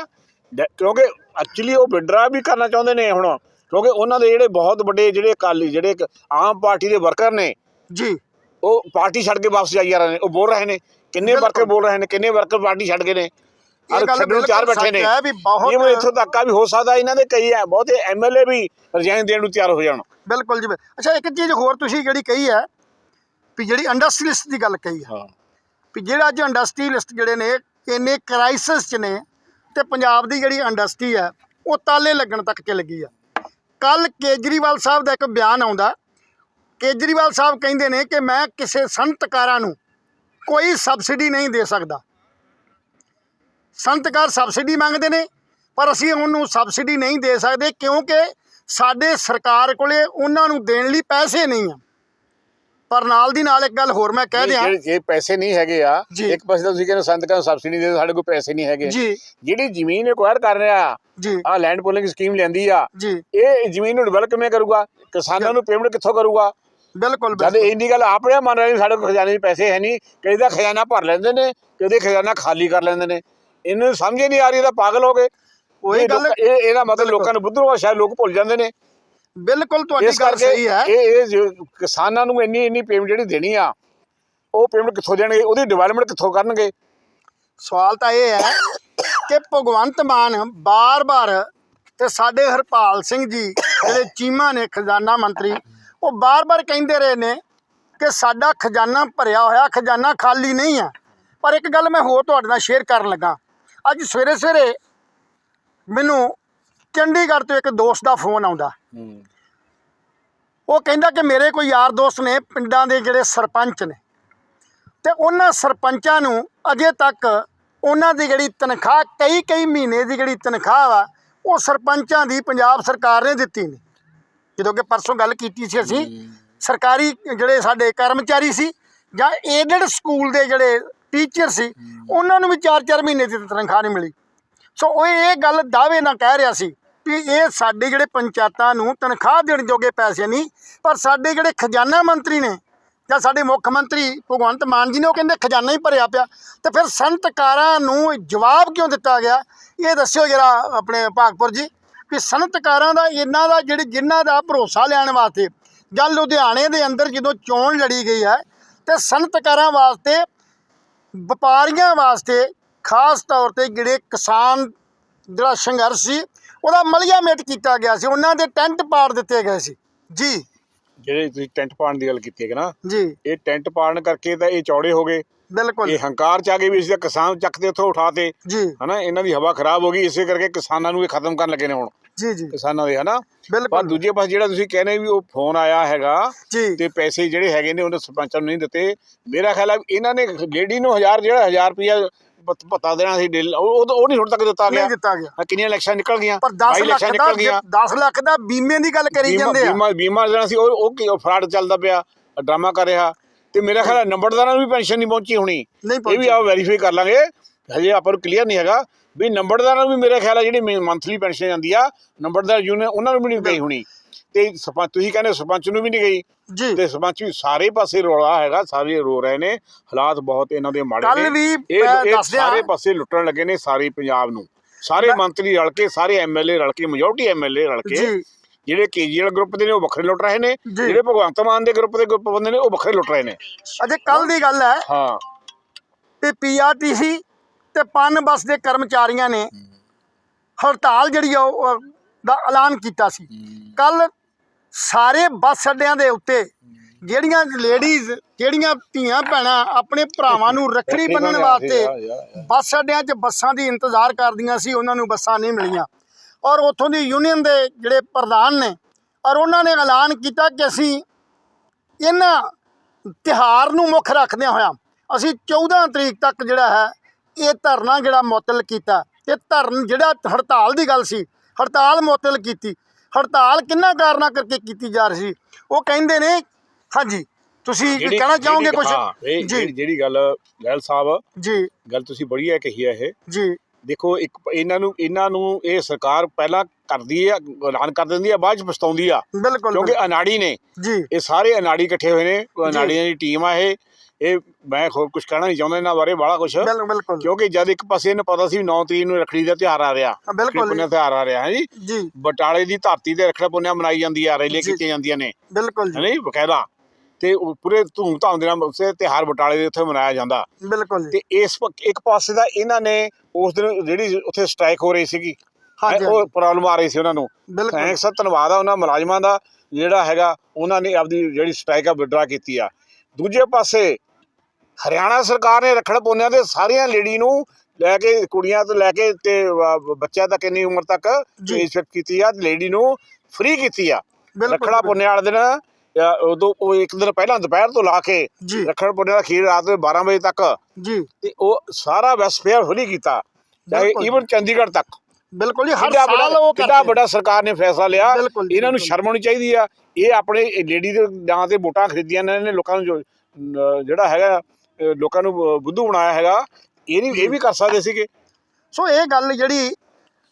ਡ- ਕਿਉਂਕਿ ਐਕਚੁਅਲੀ ਉਹ ਵਿਡਰਾ ਵੀ ਕਰਨਾ ਚਾਹੁੰਦੇ ਨੇ ਹੁਣ ਕਿਉਂਕਿ ਉਹਨਾਂ ਦੇ ਜਿਹੜੇ ਬਹੁਤ ਵੱਡੇ ਜਿਹੜੇ ਅਕਾਲੀ ਜਿਹੜੇ ਇੱਕ ਆਮ ਪਾਰਟੀ ਦੇ ਵਰਕਰ ਨੇ ਜੀ। ਉਹ ਪਾਰਟੀ ਛੱਡ ਕੇ ਵਾਪਸ ਜਾਈ ਜਾ ਰਹੇ ਨੇ ਉਹ ਬੋਲ ਰਹੇ ਨੇ। ਕਿੰਨੇ ਬਿਲਕੁਲ। ਵਰਕਰ ਬੋਲ ਰਹੇ ਨੇ ਕਿੰਨੇ ਵਰਕਰ ਪਾਰਟੀ ਛੱਡ ਗਏ ਨੇ। ਇਹ ਔਰ ਗੱਲ ਛੱਡਣ ਨੂੰ ਤਿਆਰ ਬਿਲਕੁਲ ਬੈਠੇ ਨੇ। ਸੱਚ ਹੈ ਵੀ ਬਹੁਤ- ਇਹ ਇੱਥੋਂ ਤੱਕ ਆ ਵੀ ਹੋ ਸਕਦਾ ਇਹਨਾਂ ਦੇ ਕਈ ਹੈ ਬਹੁਤੇ ਐਮਐਲਏ ਵੀ ਰਿਜ਼ਾਈਨ ਦੇਣ ਨੂੰ ਤਿਆਰ ਹੋ ਜਾਣ। ਬਿਲਕੁਲ ਜੀ ਅੱਛਾ ਇੱਕ ਚੀਜ਼ ਹੋਰ ਤੁਸੀਂ ਜਿਹੜੀ ਕਹੀ ਹੈ ਵੀ ਜਿਹੜੀ ਇੰਡਸਟਰੀਲਿਸਟ ਦੀ ਗੱਲ ਕਹੀ ਹੈ। ਹਾਂ। ਵੀ ਜਿਹੜਾ ਅੱਜ ਇੰਡਸਟਰੀਲਿਸਟ ਜਿਹੜੇ ਨੇ ਇੰਨੇ ਕ੍ਰਾਈਸਿਸ 'ਚ ਨੇ ਤੇ ਪੰਜਾਬ ਦੀ ਜਿਹੜੀ ਇੰਡਸਟਰੀ ਹੈ, ਉਹ ਤਾਲੇ ਲੱਗਣ ਤੱਕ ਚਲ ਲੱਗੀ ਆ। ਕੱਲ ਕੇਜਰੀਵਾਲ ਸਾਹਿਬ ਦਾ ਇੱਕ ਬਿਆਨ ਆਉਂਦਾ। ਕੇਜਰੀਵਾਲ ਸਾਹਿਬ ਕਹਿੰਦੇ ਨੇ ਕਿ ਮੈਂ ਕਿਸੇ ਸੰਤਕਾਰਾਂ ਨੂੰ ਕੋਈ ਸਬਸਿਡੀ ਨਹੀਂ ਦੇ ਸਕਦਾ। ਸੰਤਕਾਰ ਸਬਸਿਡੀ ਮੰਗਦੇ ਨੇ, ਪਰ ਅਸੀਂ ਉਹਨੂੰ ਸਬਸਿਡੀ ਨਹੀਂ ਦੇ ਸਕਦੇ ਕਿਉਂਕਿ ਸਾਡੇ ਸਰਕਾਰ ਕੋਲੇ ਉਹਨਾਂ ਨੂੰ ਦੇਣ ਲਈ ਪੈਸੇ ਨਹੀਂ ਆ। ਪਰ ਨਾਲ ਦੀ ਨਾਲ ਇੱਕ ਗੱਲ ਹੋਰ ਮੈਂ ਕਹਿ ਦਿਆਂ। ਜਿਹੜੇ ਜੇ ਪੈਸੇ ਨਹੀਂ ਹੈਗੇ ਆ। ਇੱਕ ਪਾਸੇ ਤਾਂ ਤੁਸੀਂ ਕਹਿੰਦੇ ਸੰਤਕਾਂ ਸਬਸਿਡੀ ਦੇ ਸਾਡੇ ਕੋਲ ਪੈਸੇ ਨਹੀਂ ਹੈਗੇ। ਜਿਹੜੀ ਜ਼ਮੀਨ ਐਕਵਾਇਰ ਕਰ ਰਿਹਾ ਆ ਲੈਂਡ ਪੋਲਿੰਗ ਸਕੀਮ ਲੈਂਦੀ ਆ ਇਹ ਜ਼ਮੀਨ ਨੂੰ ਡਿਵੈਲਪ ਕਿਵੇਂ ਕਰੂਗਾ? ਕਿਸਾਨਾਂ ਨੂੰ ਪੇਮੈਂਟ ਕਿੱਥੋਂ ਕਰੂਗਾ? ਬਿਲਕੁਲ ਜਦ ਇੰਨੀ ਗੱਲ ਆਪਣੇ ਮੰਨ ਰਹੇ ਨੇ ਸਾਡੇ ਕੋਲ ਖਜ਼ਾਨੇ 'ਚ ਪੈਸੇ ਹੈ ਨਹੀਂ ਕਈ ਦਾ ਖਜ਼ਾਨਾ ਭਰ ਲੈਂਦੇ ਨੇ ਕਦੇ ਖਜ਼ਾਨਾ ਖਾਲੀ ਕਰ ਲੈਂਦੇ ਨੇ। ਇਹਨਾਂ ਨੂੰ ਸਮਝ ਨਹੀਂ ਆ ਰਹੀ ਤਾਂ ਪਾਗਲ ਹੋ ਗਏ। ਉਹੀ ਗੱਲ ਇਹ ਇਹਦਾ ਮਤਲਬ ਲੋਕਾਂ ਨੂੰ ਬੁੱਧੂ ਸ਼ਾਇਦ ਲੋਕ ਭੁੱਲ ਜਾਂਦੇ ਨੇ। ਬਿਲਕੁਲ ਤੁਹਾਡੀ ਇਸ ਗੱਲ ਕਰਕੇ ਸਹੀ ਹੈ। ਇਹ ਇਹ ਜੋ ਕਿਸਾਨਾਂ ਨੂੰ ਇੰਨੀ ਇੰਨੀ ਪੇਮੈਂਟ ਜਿਹੜੀ ਦੇਣੀ ਆ ਉਹ ਪੇਮੈਂਟ ਕਿੱਥੋਂ ਦੇਣਗੇ? ਉਹਦੀ ਡਿਵੈਲਪਮੈਂਟ ਕਿੱਥੋਂ ਕਰਨਗੇ? ਸਵਾਲ ਤਾਂ ਇਹ ਹੈ ਕਿ ਭਗਵੰਤ ਮਾਨ ਬਾਰ-ਬਾਰ ਤੇ ਸਾਡੇ ਹਰਪਾਲ ਸਿੰਘ ਜੀ ਜਿਹੜੇ ਚੀਮਾ ਨੇ ਖਜ਼ਾਨਾ ਮੰਤਰੀ ਉਹ ਬਾਰ-ਬਾਰ ਕਹਿੰਦੇ ਰਹੇ ਨੇ ਕਿ ਸਾਡਾ ਖਜ਼ਾਨਾ ਭਰਿਆ ਹੋਇਆ ਖਜ਼ਾਨਾ ਖਾਲੀ ਨਹੀਂ ਹੈ ਪਰ ਇੱਕ ਗੱਲ ਮੈਂ ਹੋਰ ਤੁਹਾਡੇ ਨਾਲ ਸ਼ੇਅਰ ਕਰਨ ਲੱਗਾ। ਅੱਜ ਸਵੇਰੇ ਸਵੇਰੇ ਮੈਨੂੰ ਚੰਡੀਗੜ੍ਹ ਤੋਂ ਇੱਕ ਦੋਸਤ ਦਾ ਫੋਨ ਆਉਂਦਾ। ਉਹ ਕਹਿੰਦਾ ਕਿ ਮੇਰੇ ਕੋਈ ਯਾਰ ਦੋਸਤ ਨੇ ਪਿੰਡਾਂ ਦੇ ਜਿਹੜੇ ਸਰਪੰਚ ਨੇ। ਤੇ ਉਹਨਾਂ ਸਰਪੰਚਾਂ ਨੂੰ ਅਜੇ ਤੱਕ ਉਹਨਾਂ ਦੀ ਜਿਹੜੀ ਤਨਖਾਹ ਕਈ ਕਈ ਮਹੀਨੇ ਦੀ ਜਿਹੜੀ ਤਨਖਾਹ ਵਾ ਉਹ ਸਰਪੰਚਾਂ ਦੀ ਪੰਜਾਬ ਸਰਕਾਰ ਨੇ ਦਿੱਤੀ ਨਹੀਂ ਜਦੋਂ ਕਿ ਪਰਸੋਂ ਗੱਲ ਕੀਤੀ ਸੀ ਅਸੀਂ ਸਰਕਾਰੀ ਜਿਹੜੇ ਸਾਡੇ ਕਰਮਚਾਰੀ ਸੀ ਜਾਂ ਏਡਡ ਸਕੂਲ ਦੇ ਜਿਹੜੇ ਟੀਚਰ ਸੀ ਉਹਨਾਂ ਨੂੰ ਵੀ 4-4 ਮਹੀਨੇ ਦੀ ਤਨਖਾਹ ਨਹੀਂ ਮਿਲੀ। ਸੋ ਉਹ ਇਹ ਗੱਲ ਦਾਅਵੇ ਨਾਲ ਕਹਿ ਰਿਹਾ ਸੀ ਵੀ ਇਹ ਸਾਡੇ ਜਿਹੜੇ ਪੰਚਾਇਤਾਂ ਨੂੰ ਤਨਖਾਹ ਦੇਣ ਜੋਗੇ ਪੈਸੇ ਨਹੀਂ, ਪਰ ਸਾਡੇ ਜਿਹੜੇ ਖਜ਼ਾਨਾ ਮੰਤਰੀ ਨੇ ਜਾਂ ਸਾਡੇ ਮੁੱਖ ਮੰਤਰੀ ਭਗਵੰਤ ਮਾਨ ਜੀ ਨੇ, ਉਹ ਕਹਿੰਦੇ ਖਜ਼ਾਨਾ ਹੀ ਭਰਿਆ ਪਿਆ। ਤੇ ਫਿਰ ਸੰਤਕਾਰਾਂ ਨੂੰ ਜਵਾਬ ਕਿਉਂ ਦਿੱਤਾ ਗਿਆ? ਇਹ ਦੱਸਿਓ ਜਰਾ ਆਪਣੇ ਭਾਗਪੁਰ ਜੀ ਕਿ ਸੰਤਕਾਰਾਂ ਦਾ, ਇਹਨਾਂ ਦਾ ਜਿਹੜੇ ਜਿਨ੍ਹਾਂ ਦਾ ਭਰੋਸਾ ਲੈਣ ਵਾਸਤੇ, ਜਾਂ ਲੁਧਿਆਣੇ ਦੇ ਅੰਦਰ ਜਦੋਂ ਚੋਣ ਲੜੀ ਗਈ ਹੈ, ਤੇ ਸੰਤਕਾਰਾਂ ਵਾਸਤੇ, ਵਪਾਰੀਆਂ ਵਾਸਤੇ ਖਾਸ ਤੌਰ ਤੇ ਜਿਹੜੇ ਕਿਸਾਨ ਜਿਹੜਾ ਸੰਘਰਸ਼ ਸੀ ਉਹਦਾ ਮਲੀਆ ਮੇਟ ਕੀਤਾ ਗਿਆ ਸੀ ਉਹਨਾਂ ਦੇ ਟੈਂਟ ਪਾੜ ਦਿੱਤੇ ਗਏ ਸੀ। ਜੀ। ਜਿਹੜੇ ਤੁਸੀਂ ਟੈਂਟ ਪਾਉਣ ਦੀ ਗੱਲ ਕੀਤੀ ਹੈ ਨਾ ਜੀ। ਇਹ ਟੈਂਟ ਪਾਉਣ ਕਰਕੇ ਤਾਂ ਇਹ ਚੌੜੇ ਹੋ ਗਏ। ਬਿਲਕੁਲ। ਇਹ ਹੰਕਾਰ ਚ ਆ ਗਏ ਵੀ ਅਸੀਂ ਤਾਂ ਕਿਸਾਨ ਚੱਕਦੇ ਉੱਥੋਂ ਉਠਾਤੇ ਜੀ। ਹਨਾ ਇਹਨਾਂ ਦੀ ਹਵਾ ਖਰਾਬ ਹੋ ਗਈ ਇਸੇ ਕਰਕੇ ਕਿਸਾਨਾਂ ਨੂੰ ਇਹ ਖਤਮ ਕਰਨ ਲੱਗੇ ਨੇ ਹੁਣ। ਜੀ ਜੀ। ਕਿਸਾਨਾਂ ਦੇ ਹਨਾ। ਪਰ ਦੂਜੇ ਪਾਸੇ ਜਿਹੜਾ ਤੁਸੀਂ ਕਹਿੰਦੇ ਵੀ ਉਹ ਫੋਨ ਆਇਆ ਹੈਗਾ ਜੀ। ਤੇ ਪੈਸੇ ਜਿਹੜੇ ਹੈਗੇ ਨੇ ਉਹਨੇ ਸਰਪੰਚਾਂ ਨੂੰ ਨਹੀਂ ਦਿੱਤੇ। ਮੇਰਾ ਖਿਆਲ ਹੈ ਇਹਨਾਂ ਨੇ ਲੇਡੀ ਨੂੰ 1000 ਜਿਹੜਾ 1000 ਪਤਾ ਦੇਣਾ ਸੀ ਡਿਲ ਉਹ ਉਹ ਉਹ ਨਹੀਂ ਹੁਣ ਤੱਕ ਦਿੱਤਾ ਗਿਆ। ਨਹੀਂ ਦਿੱਤਾ ਗਿਆ। ਕਿੰਨੀਆਂ ਇਲੈਕਸ਼ਨ ਨਿਕਲ ਗਈਆਂ? ਪਰ 10 ਬਾਈ ਲੱਖ ਦਾ ਨਿਕਲ ਗਈਆਂ। 10 ਲੱਖ ਦਾ ਬੀਮੇ ਦੀ ਗੱਲ ਕਰੀ ਬੀਮਾ ਜਾਂਦੇ ਆ। ਬੀਮਾ ਬੀਮਾ ਜਿਹੜਾ ਸੀ ਉਹ ਉਹ ਕੀ ਫਰਾਡ ਚੱਲਦਾ ਪਿਆ ਡਰਾਮਾ ਕਰ ਰਿਹਾ। ਤੇ ਮੇਰਾ ਖਿਆਲ ਹੈ ਨੰਬਰਦਾਰਾਂ ਨੂੰ ਵੀ ਪੈਨਸ਼ਨ ਨਹੀਂ ਪਹੁੰਚੀ ਹੋਣੀ। ਨਹੀਂ ਇਹ ਵੀ ਪਹੁੰਚੀ। ਆਪ ਵੈਰੀਫਾਈ ਕਰ ਲਾਂਗੇ। ਹਜੇ ਆਪਾਂ ਨੂੰ ਕਲੀਅਰ ਨਹੀਂ ਹੈਗਾ ਵੀ ਨੰਬਰਦਾਰਾਂ ਨੂੰ ਵੀ ਮੇਰੇ ਖਿਆਲ ਹੈ ਜਿਹੜੀ ਮੰਥਲੀ ਪੈਨਸ਼ਨ ਜਾਂਦੀ ਆ ਨੰਬਰਦਾਰ ਯੂਨੀਅਨ ਉਹਨਾਂ ਨੂੰ ਵੀ ਨਹੀਂ ਗਈ ਹੋਣੀ। ਤੇ ਸਰਪੰਚ ਤੁਸੀਂ ਕਹਿੰਦੇ ਸਰਪੰਚ ਨੂੰ ਵੀ ਨਹੀਂ ਗਈ? ਜੀ। ਤੇ ਸਰਪੰਚ ਵੀ ਸਾਰੇ ਪਾਸੇ ਰੋਲਾ ਹੈਗਾ ਸਾਰੇ ਰੋ ਰਹੇ ਨੇ ਹਾਲਾਤ ਬਹੁਤ ਇਹਨਾਂ ਦੇ ਮਾੜੇ ਕੱਲ ਨੇ। ਵੀ ਇਹ ਦੱਸ ਦਿਆਂ ਸਾਰੇ ਪਾਸੇ ਲੁੱਟਣ ਲੱਗੇ ਨੇ ਸਾਰੇ ਪੰਜਾਬ ਨੂੰ। ਸਾਰੇ ਮੰਤਰੀ ਰਲ ਕੇ ਸਾਰੇ ਐਮਐਲਏ ਰਲ ਕੇ ਮੈਜੋਰਟੀ ਐਮਐਲਏ ਰਲ ਕੇ ਜਿਹੜੇ ਕੇਜੀਐਲ ਗਰੁੱਪ ਦੇ ਨੇ ਉਹ ਵੱਖਰੇ ਲੁੱਟ ਰਹੇ ਨੇ। ਜਿਹੜੇ ਭਗਵੰਤ ਮਾਨ ਦੇ ਗਰੁੱਪ ਦੇ ਗਰੁੱਪ ਬੰਦੇ ਨੇ ਉਹ ਵੱਖਰੇ ਲੁੱਟ ਰਹੇ ਨੇ। ਅਜੇ ਕੱਲ ਦੀ ਗੱਲ ਹੈ ਹਾਂ। ਤੇ ਪੀਆਰਟੀਸੀ ਤੇ ਪਨ ਬੱਸ ਦੇ ਕਰਮਚਾਰੀਆਂ ਨੇ ਹੜਤਾਲ ਜਿਹੜੀ ਆ ਦਾ ਐਲਾਨ ਕੀਤਾ ਸੀ। ਕੱਲ ਸਾਰੇ ਬੱਸ ਅੱਡਿਆਂ ਦੇ ਉੱਤੇ ਜਿਹੜੀਆਂ ਲੇਡੀਜ਼ ਜਿਹੜੀਆਂ ਧੀਆਂ ਭੈਣਾਂ ਆਪਣੇ ਭਰਾਵਾਂ ਨੂੰ ਰੱਖੜੀ ਬੰਨਣ ਵਾਸਤੇ ਬੱਸ ਅੱਡਿਆਂ 'ਚ ਬੱਸਾਂ ਦੀ ਇੰਤਜ਼ਾਰ ਕਰਦੀਆਂ ਸੀ ਉਹਨਾਂ ਨੂੰ ਬੱਸਾਂ ਨਹੀਂ ਮਿਲੀਆਂ। ਔਰ ਉੱਥੋਂ ਦੀ ਯੂਨੀਅਨ ਦੇ ਜਿਹੜੇ ਪ੍ਰਧਾਨ ਨੇ ਔਰ ਉਹਨਾਂ ਨੇ ਐਲਾਨ ਕੀਤਾ ਕਿ ਅਸੀਂ ਇਹਨਾਂ ਤਿਹਾਰ ਨੂੰ ਮੁੱਖ ਰੱਖਦਿਆਂ ਹੋਇਆਂ ਅਸੀਂ 14 ਤਰੀਕ ਤੱਕ ਜਿਹੜਾ ਹੈ ਇਹ ਧਰਨਾ ਜਿਹੜਾ ਮੁਅੱਤਲ ਕੀਤਾ। ਤੇ ਧਰਨ ਜਿਹੜਾ ਹੜਤਾਲ ਦੀ ਗੱਲ ਸੀ ਹੜਤਾਲ ਮੁਅੱਤਲ ਕੀਤੀ। ਹੜਤਾਲ ਕਿੰਨਾ ਕਾਰਨਾਂ ਕਰਕੇ ਕੀਤੀ ਜਾ ਰਹੀ ਸੀ? ਉਹ ਕਹਿੰਦੇ ਨੇ ਹਾਂਜੀ ਤੁਸੀਂ ਜਿਹੜੀ- ਕਹਿਣਾ ਚਾਹੋਗੇ ਜਿਹੜੀ- ਕੁਝ ਹਾਂ, ਇਹ ਜੀ। ਜਿਹੜੀ- ਜਿਹੜੀ ਗੱਲ ਗੈਲ ਸਾਹਿਬ ਜੀ। ਗੱਲ ਤੁਸੀਂ ਬੜੀ ਹੈ ਕਹੀ ਹੈ ਇਹ। ਜੀ। ਦੇਖੋ ਇੱਕ ਇਹਨਾਂ ਨੂੰ ਇਹਨਾਂ ਨੂੰ ਇਹ ਸਰਕਾਰ ਪਹਿਲਾਂ ਕਰਦੀ ਹੈ ਐਲਾਨ ਕਰ ਦਿੰਦੀ ਹੈ ਬਾਅਦ ਚ ਪਛਤਾਉਂਦੀ ਆ। ਬਿਲਕੁਲ ਕਿਉਂਕਿ ਅਨਾੜੀ ਨੇ। ਜੀ। ਇਹ ਸਾਰੇ ਅਨਾੜੀ ਇਕੱਠੇ ਹੋਏ ਨੇ ਉਹ ਅਨਾੜੀਆਂ ਦੀ ਟੀਮ ਆ ਇਹ। ਇਹ ਮੈਂ ਹੋਰ ਕੁਝ ਕਹਿਣਾ ਨਹੀਂ ਚਾਹੁੰਦਾ ਇਹਨਾਂ ਬਾਰੇ ਬੜਾ ਕੁਝ ਬਿਲਕੁਲ। ਕਿਉਂਕਿ ਜਦ ਇੱਕ ਪਾਸੇ ਇਹਨੂੰ ਪਤਾ ਸੀ 9 ਤਰੀਕ ਨੂੰ ਰੱਖੜੀ ਦਾ ਤਿਉਹਾਰ ਆ ਰਿਹਾ। ਬਿਲਕੁਲ ਪੁੰਨਿਆ ਤਿਉਹਾਰ ਆ ਰਿਹਾ ਹੈ ਜੀ? ਜੀ। ਬਟਾਲੇ ਦੀ ਧਰਤੀ ਤੇ ਰੱਖੜਾ ਪੁੰਨਿਆ ਮਨਾਈ ਜਾਂਦੀ ਆ ਰੈਲੀਆਂ। ਕੀਤੀਆਂ ਜਾਂਦੀਆਂ ਨੇ। ਬਿਲਕੁਲ ਜੀ। ਨਹੀਂ ਬਕਾਇਦਾ। ਤੇ ਉਹ ਪੂਰੇ ਧੂਮ-ਧਾਮ ਦੇ ਨਾਲ ਉਸੇ ਤਿਉਹਾਰ ਬਟਾਲੇ ਦੇ ਉੱਥੇ ਮਨਾਇਆ ਜਾਂਦਾ। ਬਿਲਕੁਲ ਤੇ ਇਸ ਇੱਕ ਪਾਸੇ ਦਾ ਇਹਨਾਂ ਨੇ ਉਸ ਦਿਨ ਜਿਹੜੀ ਉੱਥੇ ਸਟ੍ਰਾਈਕ ਹੋ ਰਹੀ ਸੀਗੀ ਹਾਂਜੀ ਉਹ ਪ੍ਰੋਬਲਮ ਆ ਰਹੀ ਸੀ ਉਹਨਾਂ ਨੂੰ। ਬਿਲਕੁਲ। ਥੈਂਕਸ ਧੰਨਵਾਦ ਆ ਉਹਨਾਂ ਮੁਲਾਜ਼ਮਾਂ ਦਾ ਜਿਹੜਾ ਹੈਗਾ ਉਹਨਾਂ ਨੇ ਆਪਦੀ ਜਿਹੜੀ ਸਟ੍ਰਾਈਕ ਆ ਵਿਡਰਾ ਕੀਤੀ ਆ। ਦੂਜੇ ਪਾਸੇ ਹਰਿਆਣਾ ਸਰਕਾਰ ਨੇ ਰੱਖੜ ਪੋਨਿਆਂ ਦੇ ਸਾਰੀਆਂ ਲੇਡੀ ਨੂੰ ਲੈ ਕੇ ਕੁੜੀਆਂ ਤੋਂ ਲੈ ਕੇ ਤੇ ਬੱਚਿਆਂ ਤੱਕ ਇੰਨੀ ਉਮਰ ਤੱਕ। ਇਫੈਕਟ ਕੀਤੀ ਆ ਲੇਡੀ ਨੂੰ ਫ੍ਰੀ ਕੀਤੀ ਆ। ਰੱਖੜਾ ਪੁੰਨਿਆ ਵਾਲੇ ਦਿਨ ਉਦੋਂ ਉਹ ਇੱਕ ਦਿਨ ਪਹਿਲਾਂ ਦੁਪਹਿਰ ਤੋਂ ਲਾ ਕੇ ਰੱਖੜ ਪੁੰਨਿਆ ਦਾ ਖੀਰ ਰਾਤ ਦੇ 12 ਵਜੇ ਤੱਕ ਜੀ। ਤੇ ਉਹ ਸਾਰਾ ਵੈਸਫੇਅਰ ਫੁੱਲੀ ਕੀਤਾ ਚਾਹੇ। ਈਵਨ ਚੰਡੀਗੜ੍ਹ ਤੱਕ। ਬਿਲਕੁਲ ਜੀ ਹਰ ਸਾਲ ਉਹ ਕਰਦੇ। ਵੱਡਾ ਸਰਕਾਰ ਨੇ ਫੈਸਲਾ ਲਿਆ ਇਹਨਾਂ ਨੂੰ। ਸ਼ਰਮ ਆਉਣੀ ਚਾਹੀਦੀ ਆ। ਇਹ ਆਪਣੇ ਲੇਡੀ ਦੇ ਨਾਂ ਤੇ ਵੋਟਾਂ ਖਰੀਦੀਆਂ ਨੇ ਲੋਕਾਂ ਨੂੰ ਜਿਹੜਾ ਹੈਗਾ ਲੋਕਾਂ ਨੂੰ ਬੁੱਧੂ ਬਣਾਇਆ ਹੈਗਾ ਇਹ ਨਹੀਂ ਇਹ ਵੀ ਕਰ ਸਕਦੇ ਸੀਗੇ। ਸੋ ਇਹ ਗੱਲ ਜਿਹੜੀ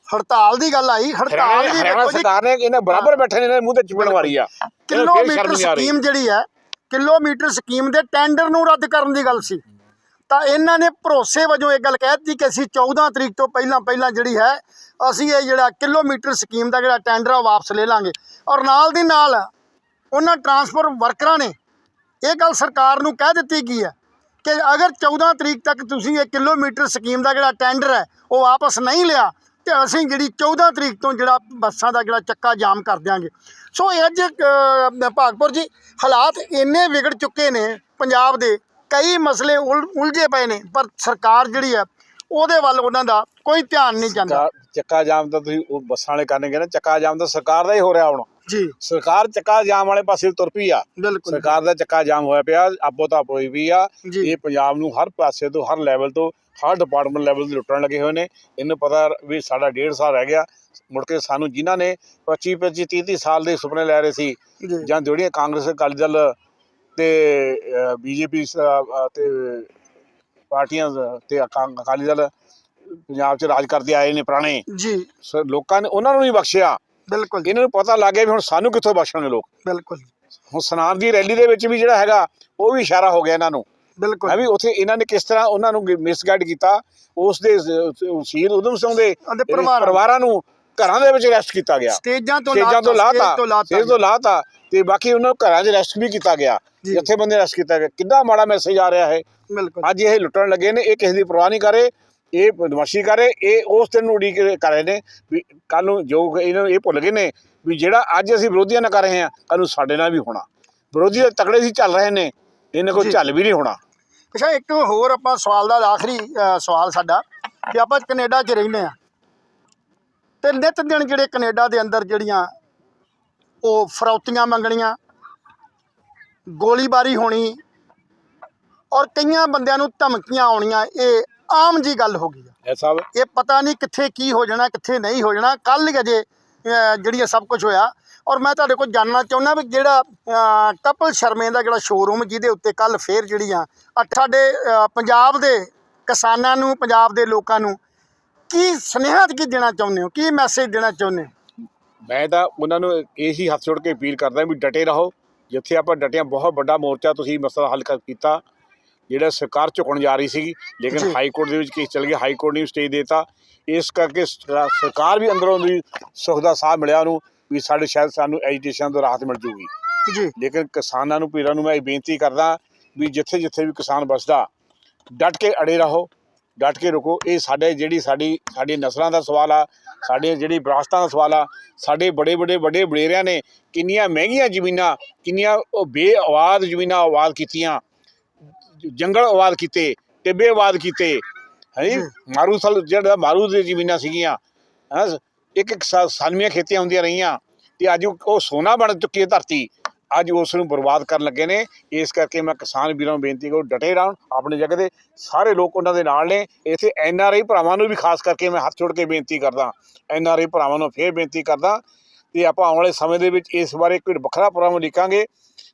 ਹੜਤਾਲ ਦੀ ਗੱਲ ਆਈ ਹੜਤਾਲ ਦੀ ਦੇਖੋ ਜੀ ਸਰਕਾਰ ਨੇ ਇਹਨਾਂ ਬਰਾਬਰ ਬੈਠੇ ਨੇ ਇਹਨਾਂ ਮੂੰਹ ਤੇ ਚੁਪਣ ਮਾਰੀ ਆ। ਕਿਲੋਮੀਟਰ ਸਕੀਮ ਜਿਹੜੀ ਹੈ ਕਿਲੋਮੀਟਰ ਸਕੀਮ ਦੇ ਟੈਂਡਰ ਨੂੰ ਰੱਦ ਕਰਨ ਦੀ ਗੱਲ ਸੀ। ਤਾਂ ਇਹਨਾਂ ਨੇ ਭਰੋਸੇ ਵਜੋਂ ਇਹ ਗੱਲ ਕਹਿ ਦਿੱਤੀ ਕਿ ਅਸੀਂ 14 ਤਰੀਕ ਤੋਂ ਪਹਿਲਾਂ ਪਹਿਲਾਂ ਜਿਹੜੀ ਹੈ ਅਸੀਂ ਇਹ ਜਿਹੜਾ ਕਿਲੋਮੀਟਰ ਸਕੀਮ ਦਾ ਜਿਹੜਾ ਟੈਂਡਰ ਆ ਵਾਪਸ ਲੈ ਲਾਂਗੇ। ਔਰ ਨਾਲ ਦੀ ਨਾਲ ਉਹਨਾਂ ਟਰਾਂਸਪੋਰਟ ਵਰਕਰਾਂ ਨੇ ਇਹ ਗੱਲ ਸਰਕਾਰ ਨੂੰ ਕਹਿ ਦਿੱਤੀ ਗਈ ਹੈ ਕਿ ਅਗਰ 14 ਤਰੀਕ ਤੱਕ ਤੁਸੀਂ ਇਹ ਕਿਲੋਮੀਟਰ ਸਕੀਮ ਦਾ ਜਿਹੜਾ ਟੈਂਡਰ ਹੈ, ਉਹ ਵਾਪਸ ਨਹੀਂ ਲਿਆ, ਤੇ ਅਸੀਂ ਜਿਹੜੀ 14 ਤਰੀਕ ਤੋਂ ਜਿਹੜਾ ਬੱਸਾਂ ਦਾ ਜਿਹੜਾ ਚੱਕਾ ਜਾਮ ਕਰ ਦਿਆਂਗੇ। ਸੋ ਇਹ ਅੱਜ ਭਾਗਪੁਰ ਜੀ, ਹਾਲਾਤ ਇੰਨੇ ਵਿਗੜ ਚੁੱਕੇ ਨੇ ਪੰਜਾਬ ਦੇ, ਕਈ ਮਸਲੇ ਉਲ- ਉਲਝੇ ਪਏ ਨੇ, ਪਰ ਸਰਕਾਰ ਜਿਹੜੀ ਹੈ, ਉਹਦੇ ਵੱਲ ਉਹਨਾਂ ਦਾ ਕੋਈ ਧਿਆਨ ਨਹੀਂ ਜਾਂਦਾ। ਚੱਕਾ ਜਾਮ ਤਾਂ ਤੁਸੀਂ ਉਹ ਬੱਸਾਂ ਵਾਲੇ ਕਰਨਗੇ ਨਾ, ਚੱਕਾ ਜਾਮ ਤਾਂ ਸਰਕਾਰ ਦਾ ਹੀ ਹੋ ਰਿਹਾ ਹੁਣ। ਜੀ। ਸਰਕਾਰ ਚੱਕਾ ਜਾਮ ਵਾਲੇ ਪਾਸੇ ਤੁਰ ਪਈ ਆ। ਬਿਲਕੁਲ। ਸਰਕਾਰ ਦਾ ਚੱਕਾ ਜਾਮ ਹੋਇਆ ਪਿਆ ਆਪੋ ਤਾਂ ਹੋਈ ਵੀ ਆ। ਇਹ ਪੰਜਾਬ ਨੂੰ ਹਰ ਪਾਸੇ ਤੋਂ ਹਰ ਲੈਵਲ ਤੋਂ ਹਰ ਡਿਪਾਰਟਮੈਂਟ ਲੈਵਲ ਤੇ ਲੁੱਟਣ ਲੱਗੇ ਹੋਏ ਨੇ। ਇਹਨੂੰ ਪਤਾ ਵੀ ਸਾਡਾ ਡੇਢ ਸਾਲ ਰਹਿ ਗਿਆ। ਮੁੜ ਕੇ ਸਾਨੂੰ ਜਿਨ੍ਹਾਂ ਨੇ 25 25 30 30 ਸਾਲ ਦੇ ਸੁਪਨੇ ਲੈ ਰਹੇ ਸੀ ਜੀ। ਜਿਹੜੀਆਂ ਕਾਂਗਰਸ ਅਕਾਲੀ ਦਲ ਤੇ ਬੀਜੇਪੀ ਤੇ ਪਾਰਟੀਆਂ ਤੇ ਅਕਾ- ਅਕਾਲੀ ਦਲ ਪੰਜਾਬ 'ਚ ਰਾਜ ਕਰਦੇ ਆਏ ਨੇ ਪੁਰਾਣੇ। ਜੀ। ਲੋਕਾਂ ਨੇ ਉਹਨਾਂ ਨੂੰ ਨਹੀਂ ਬਖਸ਼ਿਆ। ਬਿਲਕੁਲ ਇਹਨਾਂ ਨੂੰ ਪਤਾ ਲੱਗ ਗਿਆ ਵੀ ਹੁਣ ਸਾਨੂੰ ਕਿੱਥੋਂ ਬਖਸ਼ਣਗੇ ਲੋਕ। ਬਿਲਕਲ ਹੁਣ ਸਨਾਮ ਦੀ ਰੈਲੀ ਦੇ ਵਿੱਚ ਵੀ ਜਿਹੜਾ ਹੈਗਾ ਉਹ ਵੀ ਇਸ਼ਾਰਾ ਹੋ ਗਿਆ ਇਹਨਾਂ ਨੂੰ। ਬਿਲਕੁਲ ਹੈ ਵੀ ਉੱਥੇ ਇਹਨਾਂ ਨੇ ਕਿਸ ਤਰ੍ਹਾਂ ਉਹਨਾਂ ਨੂੰ ਮਿਸਗਾਈਡ ਕੀਤਾ ਉਸ ਦੇ ਸ਼ਹੀਦ ਉਦਮ ਸਿੰਘ ਦੇ ਪਰਿਵਾਰ ਨੂੰ। ਘਰਾਂ ਦੇ ਵਿੱਚ ਅਰੈਸਟ ਕੀਤਾ ਗਿਆ। ਸਟੇਜਾਂ ਤੋਂ ਸਟੇਜਾਂ ਤੋਂ ਲਾਤਾ, ਸਟੇਜ ਤੋਂ ਲਾਤਾ ਤੋਂ ਲਾਤਾ ਤੇ ਬਾਕੀ ਉਹਨਾਂ ਨੂੰ ਘਰਾਂ 'ਚ ਅਰੈਸਟ ਵੀ ਕੀਤਾ ਗਿਆ। ਜਿੱਥੇ ਬੰਦੇ ਅਰੈਸਟ ਕੀਤਾ ਗਿਆ। ਕਿੰਨਾ ਮਾੜਾ ਮੈਸੇਜ ਆ ਰਿਹਾ ਹੈ ਬਿਲਕੁਲ। ਅੱਜ ਇਹ ਲੁੱਟਣ ਲੱਗੇ ਨੇ ਇਹ ਕਿਸੇ ਦੀ ਪਰਵਾਹ ਨਹੀਂ ਕਰੇ। ਇਹ ਬਦਮਾਸ਼ੀ ਕਰੇ ਇਹ ਉਸ ਦਿਨ ਨੂੰ ਉਡੀਕ ਕਰ ਰਹੇ ਨੇ ਵੀ ਕੱਲ ਨੂੰ ਜੋ ਇਹਨਾਂ ਨੂੰ ਇਹ ਭੁੱਲ ਗਏ ਨੇ ਵੀ ਜਿਹੜਾ ਅੱਜ ਅਸੀਂ ਵਿਰੋਧੀਆਂ ਨਾਲ ਕਰ ਰਹੇ ਹਾਂ ਕੱਲ ਨੂੰ ਸਾਡੇ ਨਾਲ ਵੀ ਹੋਣਾ। ਵਿਰੋਧੀ ਤਾਂ ਤਕੜੇ ਸੀ ਚੱਲ ਰਹੇ ਨੇ ਇਹਨਾਂ ਕੋਲ। ਚੱਲ ਵੀ ਨਹੀਂ ਹੋਣਾ। ਅੱਛਾ ਇੱਕ ਹੋਰ ਆਪਾਂ ਸਵਾਲ ਦਾ ਆਖਰੀ ਸਵਾਲ ਸਾਡਾ ਕਿ ਆਪਾਂ ਕੈਨੇਡਾ 'ਚ ਰਹਿੰਦੇ ਆ ਤੇ ਨਿਤ ਦਿਨ ਜਿਹੜੇ ਕੈਨੇਡਾ ਦੇ ਅੰਦਰ ਜਿਹੜੀਆਂ ਉਹ ਫਰੌਤੀਆਂ ਮੰਗਣੀਆਂ ਗੋਲੀਬਾਰੀ ਹੋਣੀ ਔਰ ਕਈਆਂ ਬੰਦਿਆਂ ਨੂੰ ਧਮਕੀਆਂ ਆਉਣੀਆਂ ਇਹ ਆਮ ਜੀ ਗੱਲ ਹੋ ਗਈ ਆ। ਇਹ ਸਭ ਇਹ ਪਤਾ ਨਹੀਂ ਕਿੱਥੇ ਕੀ ਹੋ ਜਾਣਾ ਕਿੱਥੇ ਨਹੀਂ ਹੋ ਜਾਣਾ। ਕੱਲ ਅਜੇ ਜਿਹੜੀ ਇਹ ਸਭ ਕੁਝ ਹੋਇਆ। ਔਰ ਮੈਂ ਤੁਹਾਡੇ ਕੋਲ ਜਾਣਨਾ ਚਾਹੁੰਦਾ ਵੀ ਜਿਹੜਾ ਕਪਲ ਸ਼ਰਮੇ ਦਾ ਜਿਹੜਾ ਸ਼ੋਰੂਮ ਜਿਹਦੇ ਉੱਤੇ ਕੱਲ ਫੇਰ ਜਿਹੜੀਆਂ ਅ, ਸਾਡੇ ਪੰਜਾਬ ਦੇ ਕਿਸਾਨਾਂ ਨੂੰ ਪੰਜਾਬ ਦੇ ਲੋਕਾਂ ਨੂੰ ਕੀ ਸੁਨੇਹਾ ਕੀ ਦੇਣਾ ਚਾਹੁੰਦੇ ਹੋ? ਕੀ ਮੈਸੇਜ ਦੇਣਾ ਚਾਹੁੰਦੇ ਹੋ? ਮੈਂ ਤਾਂ ਉਹਨਾਂ ਨੂੰ ਇਹੀ ਹੱਥ ਜੋੜ ਕੇ ਅਪੀਲ ਕਰਦਾ ਵੀ ਡਟੇ ਰਹੋ। ਜਿੱਥੇ ਆਪਾਂ ਡਟਿਆਂ ਬਹੁਤ ਵੱਡਾ ਮੋਰਚਾ ਤੁਸੀਂ ਮਸਲਾ ਹੱਲ ਕਰ ਕੀਤਾ। ਜਿਹੜਾ ਸਰਕਾਰ ਝੁਕਣ ਜਾ ਰਹੀ ਸੀਗੀ ਜੀ। ਲੇਕਿਨ ਹਾਈ ਕੋਰਟ ਦੇ ਵਿੱਚ ਕੇਸ ਚੱਲ ਗਿਆ ਹਾਈ ਕੋਰਟ ਨੇ ਸਟੇ ਦੇਤਾ। ਇਸ ਕਰਕੇ ਸਰ- ਸਰਕਾਰ ਵੀ ਅੰਦਰੋਂ ਦੀ ਸੁੱਖ ਦਾ ਸਾਹ ਮਿਲਿਆ ਉਹਨੂੰ ਵੀ ਸਾਡੇ ਸ਼ਾਇਦ ਸਾਨੂੰ ਐਜੀਟੇਸ਼ਨ ਤੋਂ ਰਾਹਤ ਮਿਲ ਜੂਗੀ। ਜੀ। ਲੇਕਿਨ ਕਿਸਾਨਾਂ ਨੂੰ ਪੀਰਾਂ ਨੂੰ ਮੈਂ ਇਹ ਬੇਨਤੀ ਕਰਦਾ ਵੀ ਜਿੱਥੇ ਜਿੱਥੇ ਵੀ ਕਿਸਾਨ ਬਸਦਾ ਡਟ ਕੇ ਅੜੇ ਰਹੋ ਡਟ ਕੇ ਰੁਕੋ। ਇਹ ਸਾਡੇ ਜਿਹੜੀ ਸਾਡੀ ਸਾਡੀ ਨਸਲਾਂ ਦਾ ਸਵਾਲ ਆ ਸਾਡੇ ਜਿਹੜੀ ਵਿਰਾਸਤਾਂ ਦਾ ਸਵਾਲ ਆ ਸਾਡੇ ਬੜੇ ਬੜੇ ਵੱਡੇ ਵਡੇਰਿਆਂ ਨੇ ਕਿੰਨੀਆਂ ਮਹਿੰਗੀਆਂ ਜ਼ਮੀਨਾਂ ਕਿੰਨੀਆਂ ਉਹ ਬੇਆਵਾਜ਼ ਜ਼ਮੀਨਾਂ ਆਵਾਜ਼ ਕੀਤੀਆਂ। ਜੰਗਲ ਆਵਾਜ਼ ਕੀਤੇ ਟਿੱਬੇ ਆਵਾਜ਼ ਕੀਤੇ ਹੈ। ਮਾਰੂ ਸਲ ਜਿਹੜਾ ਮਾਰੂ ਦੀ ਜ਼ਮੀਨਾਂ ਸੀਗੀਆਂ ਹੈਂ? ਇੱਕ ਇੱਕ ਸਾਨਵੀਆਂ ਖੇਤੀਆਂ ਹੁੰਦੀਆਂ ਰਹੀਆਂ ਤੇ ਅੱਜ ਉਹ ਸੋਨਾ ਬਣ ਚੁੱਕੀ ਹੈ ਧਰਤੀ। ਅੱਜ ਉਸ ਨੂੰ ਬਰਬਾਦ ਕਰਨ ਲੱਗੇ ਨੇ। ਇਸ ਕਰਕੇ ਮੈਂ ਕਿਸਾਨ ਵੀਰਾਂ ਨੂੰ ਬੇਨਤੀ ਕਰੂੰ ਡਟੇ ਰਹਿਣ ਆਪਣੀ ਜਗ੍ਹਾ ਤੇ। ਸਾਰੇ ਲੋਕ ਉਹਨਾਂ ਦੇ ਨਾਲ ਨੇ। ਇੱਥੇ ਐਨ ਆਰ ਆਈ ਭਰਾਵਾਂ ਨੂੰ ਵੀ ਖਾਸ ਕਰਕੇ ਮੈਂ ਹੱਥ ਜੋੜ ਕੇ ਬੇਨਤੀ ਕਰਦਾ। ਐਨ ਆਰ ਆਈ ਭਰਾਵਾਂ ਨੂੰ ਫੇਰ ਬੇਨਤੀ ਕਰਦਾ ਤੇ ਆਪਾਂ ਆਉਣ ਵਾਲੇ ਸਮੇਂ ਦੇ ਵਿੱਚ ਇਸ ਬਾਰੇ ਕੋਈ ਵੱਖਰਾ ਪ੍ਰੋਗਰਾਮ ਲਿਖਾਂਗੇ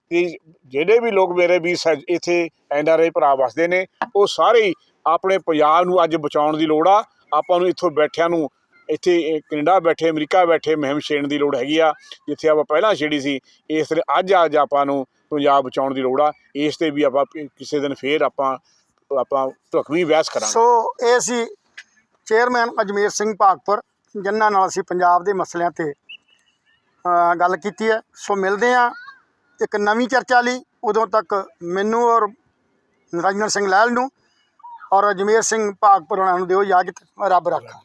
ਕਿ ਜਿਹੜੇ ਵੀ ਲੋਕ ਮੇਰੇ ਵੀ ਸ- ਇੱਥੇ ਐਨ ਆਰ ਆਈ ਭਰਾ ਵਸਦੇ ਨੇ, ਉਹ ਸਾਰੇ ਹੀ ਆਪਣੇ ਪੰਜਾਬ ਨੂੰ ਅੱਜ ਬਚਾਉਣ ਦੀ ਲੋੜ ਆ। ਆਪਾਂ ਨੂੰ ਇੱਥੋਂ ਬੈਠਿਆਂ ਨੂੰ ਇੱਥੇ ਕੈਨੇਡਾ ਬੈਠੇ, ਅਮਰੀਕਾ ਬੈਠੇ, ਮੁਹਿੰਮ ਛੇੜਨ ਦੀ ਲੋੜ ਹੈਗੀ ਆ, ਜਿੱਥੇ ਆਪਾਂ ਪਹਿਲਾਂ ਛੇੜੀ ਸੀ, ਇਸ ਤਰ੍ਹਾਂ ਅੱਜ ਅੱਜ ਆਪਾਂ ਨੂੰ ਪੰਜਾਬ ਬਚਾਉਣ ਦੀ ਲੋੜ ਆ। ਇਸ ਤੇ ਵੀ ਆਪਾਂ ਕਿਸੇ ਦਿਨ ਫੇਰ ਆਪਾਂ ਆਪਾਂ ਢੁਕਵੀਂ ਬਹਿਸ ਕਰਾਂਗੇ। ਸੋ, ਇਹ ਸੀ ਚੇਅਰਮੈਨ ਅਜਮੇਰ ਸਿੰਘ ਭਾਗਪੁਰ, ਜਿਨ੍ਹਾਂ ਨਾਲ ਅਸੀਂ ਪੰਜਾਬ ਦੇ ਮਸਲਿਆਂ ਤੇ ਗੱਲ ਕੀਤੀ ਹੈ। ਸੋ ਮਿਲਦੇ ਆ ਇੱਕ ਨਵੀਂ ਚਰਚਾ ਲਈ। ਉਦੋਂ ਤੱਕ ਮੈਨੂੰ ਔਰ ਨਰਿੰਦਰ ਸਿੰਘ ਲਾਲ ਨੂੰ ਔਰ ਅਜਮੇਰ ਸਿੰਘ ਭਾਗਪੁਰ ਉਹਨਾਂ ਨੂੰ ਦਿਓ ਇਜਾਜ਼ਤ। ਰੱਬ ਰੱਖਾ।